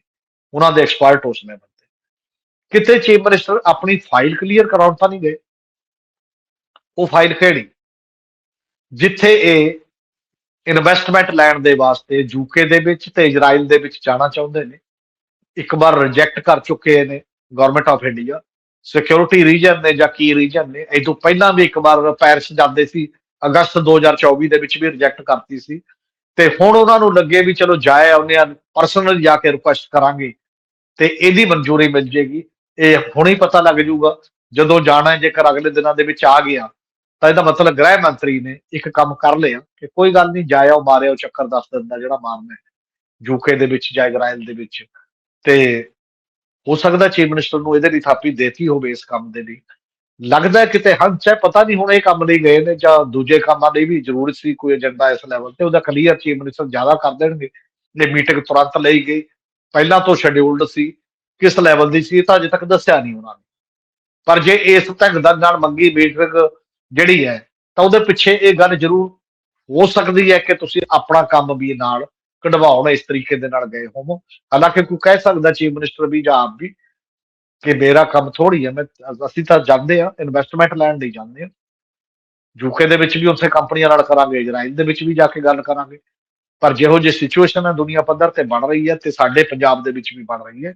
ਉਹਨਾਂ ਦੇ ਐਕਸਪਰਟ ਉਸ ਲੈਵਲ ਤੇ ਕਿਤੇ ਚੀਫ ਮਿਨਿਸਟਰ ਆਪਣੀ ਫਾਈਲ ਕਲੀਅਰ ਕਰਾਉਣ ਤਾਂ ਨਹੀਂ ਗਏ। ਉਹ ਫਾਈਲ ਕਿਹੜੀ? ਜਿੱਥੇ ਇਹ ਇਨਵੈਸਟਮੈਂਟ ਲੈਣ ਦੇ ਵਾਸਤੇ ਯੂਕੇ ਦੇ ਵਿੱਚ ਤੇ ਇਜ਼ਰਾਈਲ ਦੇ ਵਿੱਚ ਜਾਣਾ ਚਾਹੁੰਦੇ ਨੇ, ਇੱਕ ਵਾਰ ਰਿਜੈਕਟ ਕਰ ਚੁੱਕੇ ਨੇ government of India security reason ਨੇ ਜਾਂ ਕੀ ਰੀਜਨ ਨੇ, ਇਹ ਤੋਂ ਪਹਿਲਾਂ ਵੀ ਇੱਕ ਵਾਰ ਪੈਰਿਸ ਜਾਂਦੇ ਸੀ, ਅਗਸਤ 2024 ਦੇ ਵਿੱਚ ਵੀ ਰਿਜੈਕਟ ਕਰਤੀ ਸੀ ਤੇ ਹੁਣ ਉਹਨਾਂ ਨੂੰ ਲੱਗੇ ਵੀ ਚਲੋ ਜਾਏ ਆਉਂਦੇ ਆ ਪਰਸਨਲ ਜਾ ਕੇ ਰਿਕੁਐਸਟ ਕਰਾਂਗੇ ਤੇ ਇਹਦੀ ਮਨਜ਼ੂਰੀ ਮਿਲ ਜੇਗੀ, ਇਹ ਹੁਣੇ ਹੀ ਪਤਾ ਲੱਗ ਜਾਊਗਾ ਜਦੋਂ ਜਾਣਾ ਜੇਕਰ ਅਗਲੇ ਦਿਨਾਂ ਦੇ ਵਿੱਚ ਆ ਗਿਆ ਤਾਂ ਇਹਦਾ ਮਤਲਬ ਗ੍ਰਹਿ ਮੰਤਰੀ ਨੇ ਇੱਕ ਕੰਮ ਕਰ ਲਿਆ ਕਿ ਕੋਈ ਗੱਲ ਨਹੀਂ ਜਾਇਓ ਮਾਰਿਓ ਚੱਕਰ ਦੱਸ ਦਿੰਦਾ ਜਿਹੜਾ ਮਾਰਨਾ ਹੈ। ਯੂਕੇ ਦੇ ਵਿੱਚ ਜਾਂ ਇਜ਼ਰਾਈਲ ਦੇ ਵਿੱਚ। ਤੇ ਹੋ ਸਕਦਾ ਚੀਫ ਮਿਨਿਸਟਰ ਨੂੰ ਇਹਦੇ ਲਈ ਥਾਪੀ ਦੇਤੀ ਹੋਵੇ ਇਸ ਕੰਮ ਦੇ ਲਈ। ਲੱਗਦਾ ਕਿਤੇ ਹੰਚ ਹੈ, ਪਤਾ ਨਹੀਂ ਹੁਣ ਇਹ ਕੰਮ ਲਈ ਗਏ ਨੇ ਜਾਂ ਦੂਜੇ ਕੰਮਾਂ ਲਈ ਵੀ ਜ਼ਰੂਰ ਸੀ ਕੋਈ ਏਜੰਡਾ ਇਸ ਲੈਵਲ ਤੇ। ਉਹਦਾ ਕਲੀਅਰ ਚੀਫ ਮਿਨਿਸਟਰ ਜ਼ਿਆਦਾ ਕਰ ਦੇਣਗੇ। ਇਹ ਮੀਟਿੰਗ ਤੁਰੰਤ ਲਈ ਗਈ। ਪਹਿਲਾਂ ਤੋਂ ਸ਼ੈਡਿਊਲਡ ਸੀ। ਕਿਸ ਲੈਵਲ ਦੀ ਸੀ ਇਹ ਤਾਂ ਅਜੇ ਤੱਕ ਦੱਸਿਆ ਨਹੀਂ ਉਹਨਾਂ ਨੇ। ਪਰ ਜੇ ਇਸ ਢੰਗ ਦਾ ਨਾਲ ਮੰਗੀ ਮੀਟਿੰਗ ਜਿਹੜੀ ਹੈ, ਤਾਂ ਉਹਦੇ ਪਿੱਛੇ ਇਹ ਗੱਲ ਜ਼ਰੂਰ ਹੋ ਸਕਦੀ ਹੈ ਕਿ ਤੁਸੀਂ ਆਪਣਾ ਕੰਮ ਵੀ ਨਾਲ ਕਢਵਾਉਣ, ਇਸ ਤਰੀਕੇ ਦੇ ਨਾਲ ਗਏ ਹੋਵੋ। ਹਾਲਾਂਕਿ ਕੋਈ ਕਹਿ ਸਕਦਾ ਚੀਫ ਮਿਨਿਸਟਰ ਵੀ ਜਾਂ ਆਪ ਵੀ ਕਿ ਮੇਰਾ ਕੰਮ ਥੋੜੀ ਹੈ, ਮੈਂ ਅਸੀਂ ਤਾਂ ਜਾਂਦੇ ਆ ਇਨਵੈਸਟਮੈਂਟ ਲੈਣ ਲਈ ਜਾਂਦੇ ਆ ਯੂਕੇ ਦੇ ਵਿੱਚ ਵੀ ਉੱਥੇ ਕੰਪਨੀਆਂ ਨਾਲ ਕਰਾਂਗੇ, ਇਜ਼ਰਾਈਲ ਦੇ ਵਿੱਚ ਵੀ ਜਾ ਕੇ ਗੱਲ ਕਰਾਂਗੇ। ਪਰ ਜਿਹੋ ਜਿਹੀ ਸਿਚੁਏਸ਼ਨ ਹੈ, ਦੁਨੀਆ ਪੱਧਰ ਤੇ ਬਣ ਰਹੀ ਹੈ ਤੇ ਸਾਡੇ ਪੰਜਾਬ ਦੇ ਵਿੱਚ ਵੀ ਬਣ ਰਹੀ ਹੈ।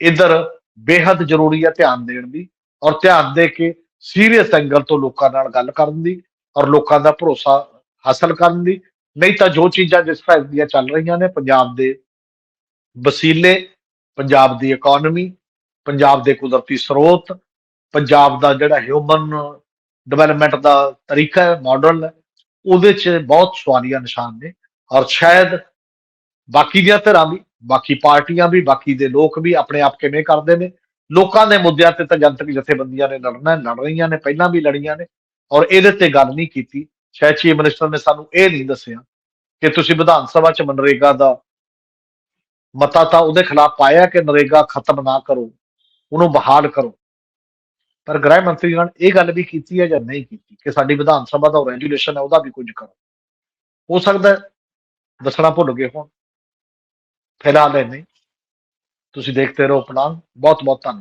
ਇਧਰ ਬੇਹੱਦ ਜ਼ਰੂਰੀ ਹੈ ਧਿਆਨ ਦੇਣ ਦੀ ਔਰ ਧਿਆਨ ਦੇ ਕੇ ਸੀਰੀਅਸ ਐਂਗਲ ਤੋਂ ਲੋਕਾਂ ਨਾਲ ਗੱਲ ਕਰਨ ਦੀ ਔਰ ਲੋਕਾਂ ਦਾ ਭਰੋਸਾ ਹਾਸਲ ਕਰਨ ਦੀ। ਨਹੀਂ ਤਾਂ ਜੋ ਚੀਜ਼ਾਂ ਜਿਸ ਤਰ੍ਹਾਂ ਦੀਆਂ ਚੱਲ ਰਹੀਆਂ ਨੇ, ਪੰਜਾਬ ਦੇ ਵਸੀਲੇ, ਪੰਜਾਬ ਦੀ ਇਕਨੋਮੀ ਪੰਜਾਬ ਦੇ ਕੁਦਰਤੀ ਸਰੋਤ, ਪੰਜਾਬ ਦਾ ਜਿਹੜਾ ਹਿਊਮਨ ਡਿਵੈਲਪਮੈਂਟ ਦਾ ਤਰੀਕਾ ਹੈ ਮਾਡਲ ਹੈ, ਉਹਦੇ 'ਚ ਬਹੁਤ ਸਵਾਲੀਆ ਨਿਸ਼ਾਨ ਨੇ ਔਰ ਸ਼ਾਇਦ ਬਾਕੀ ਦੀਆਂ ਧਿਰਾਂ ਵੀ, ਬਾਕੀ ਪਾਰਟੀਆਂ ਵੀ, ਬਾਕੀ ਦੇ ਲੋਕ ਵੀ ਆਪਣੇ ਆਪ ਕਿਵੇਂ ਕਰਦੇ ਨੇ ਲੋਕਾਂ ਦੇ ਮੁੱਦਿਆਂ ਤੇ ਤਾਂ ਜਨਤਕ ਜਥੇਬੰਦੀਆਂ ਨੇ ਲੜਨਾ ਲੜ ਰਹੀਆਂ ਨੇ, ਪਹਿਲਾਂ ਵੀ ਲੜੀਆਂ ਨੇ ਔਰ ਇਹਦੇ ਤੇ ਗੱਲ ਨਹੀਂ ਕੀਤੀ। ਸ਼ਾਇਦ ਚੀਫ ਮਿਨਿਸਟਰ ਨੇ ਸਾਨੂੰ ਇਹ ਨਹੀਂ ਦੱਸਿਆ ਕਿ ਤੁਸੀਂ ਵਿਧਾਨ ਸਭਾ ਚ ਮਨਰੇਗਾ ਦਾ ਮਤਾ ਤਾਂ ਉਹਦੇ ਖਿਲਾਫ ਪਾਇਆ ਕਿ ਨਰੇਗਾ ਖਤਮ ਨਾ ਕਰੋ, ਉਹਨੂੰ ਬਹਾਲ ਕਰੋ। ਪਰ ਗ੍ਰਹਿ ਮੰਤਰੀ ਨਾਲ ਇਹ ਗੱਲ ਵੀ ਕੀਤੀ ਹੈ ਜਾਂ ਨਹੀਂ ਕੀਤੀ ਕਿ ਸਾਡੀ ਵਿਧਾਨ ਸਭਾ ਦਾ ਰੈਜੂਲੇਸ਼ਨ ਹੈ, ਉਹਦਾ ਵੀ ਕੁਝ ਕਰੋ। ਹੋ ਸਕਦਾ ਦੱਸਣਾ ਭੁੱਲ ਗਏ ਹੋਣ। ਫਿਲਹਾਲ ਇਹ ਨਹੀਂ। ਤੁਸੀਂ ਦੇਖਦੇ ਰਹੋ ਪਲਾਨ ਬਹੁਤ ਬਹੁਤ ਧੰਨਵਾਦ।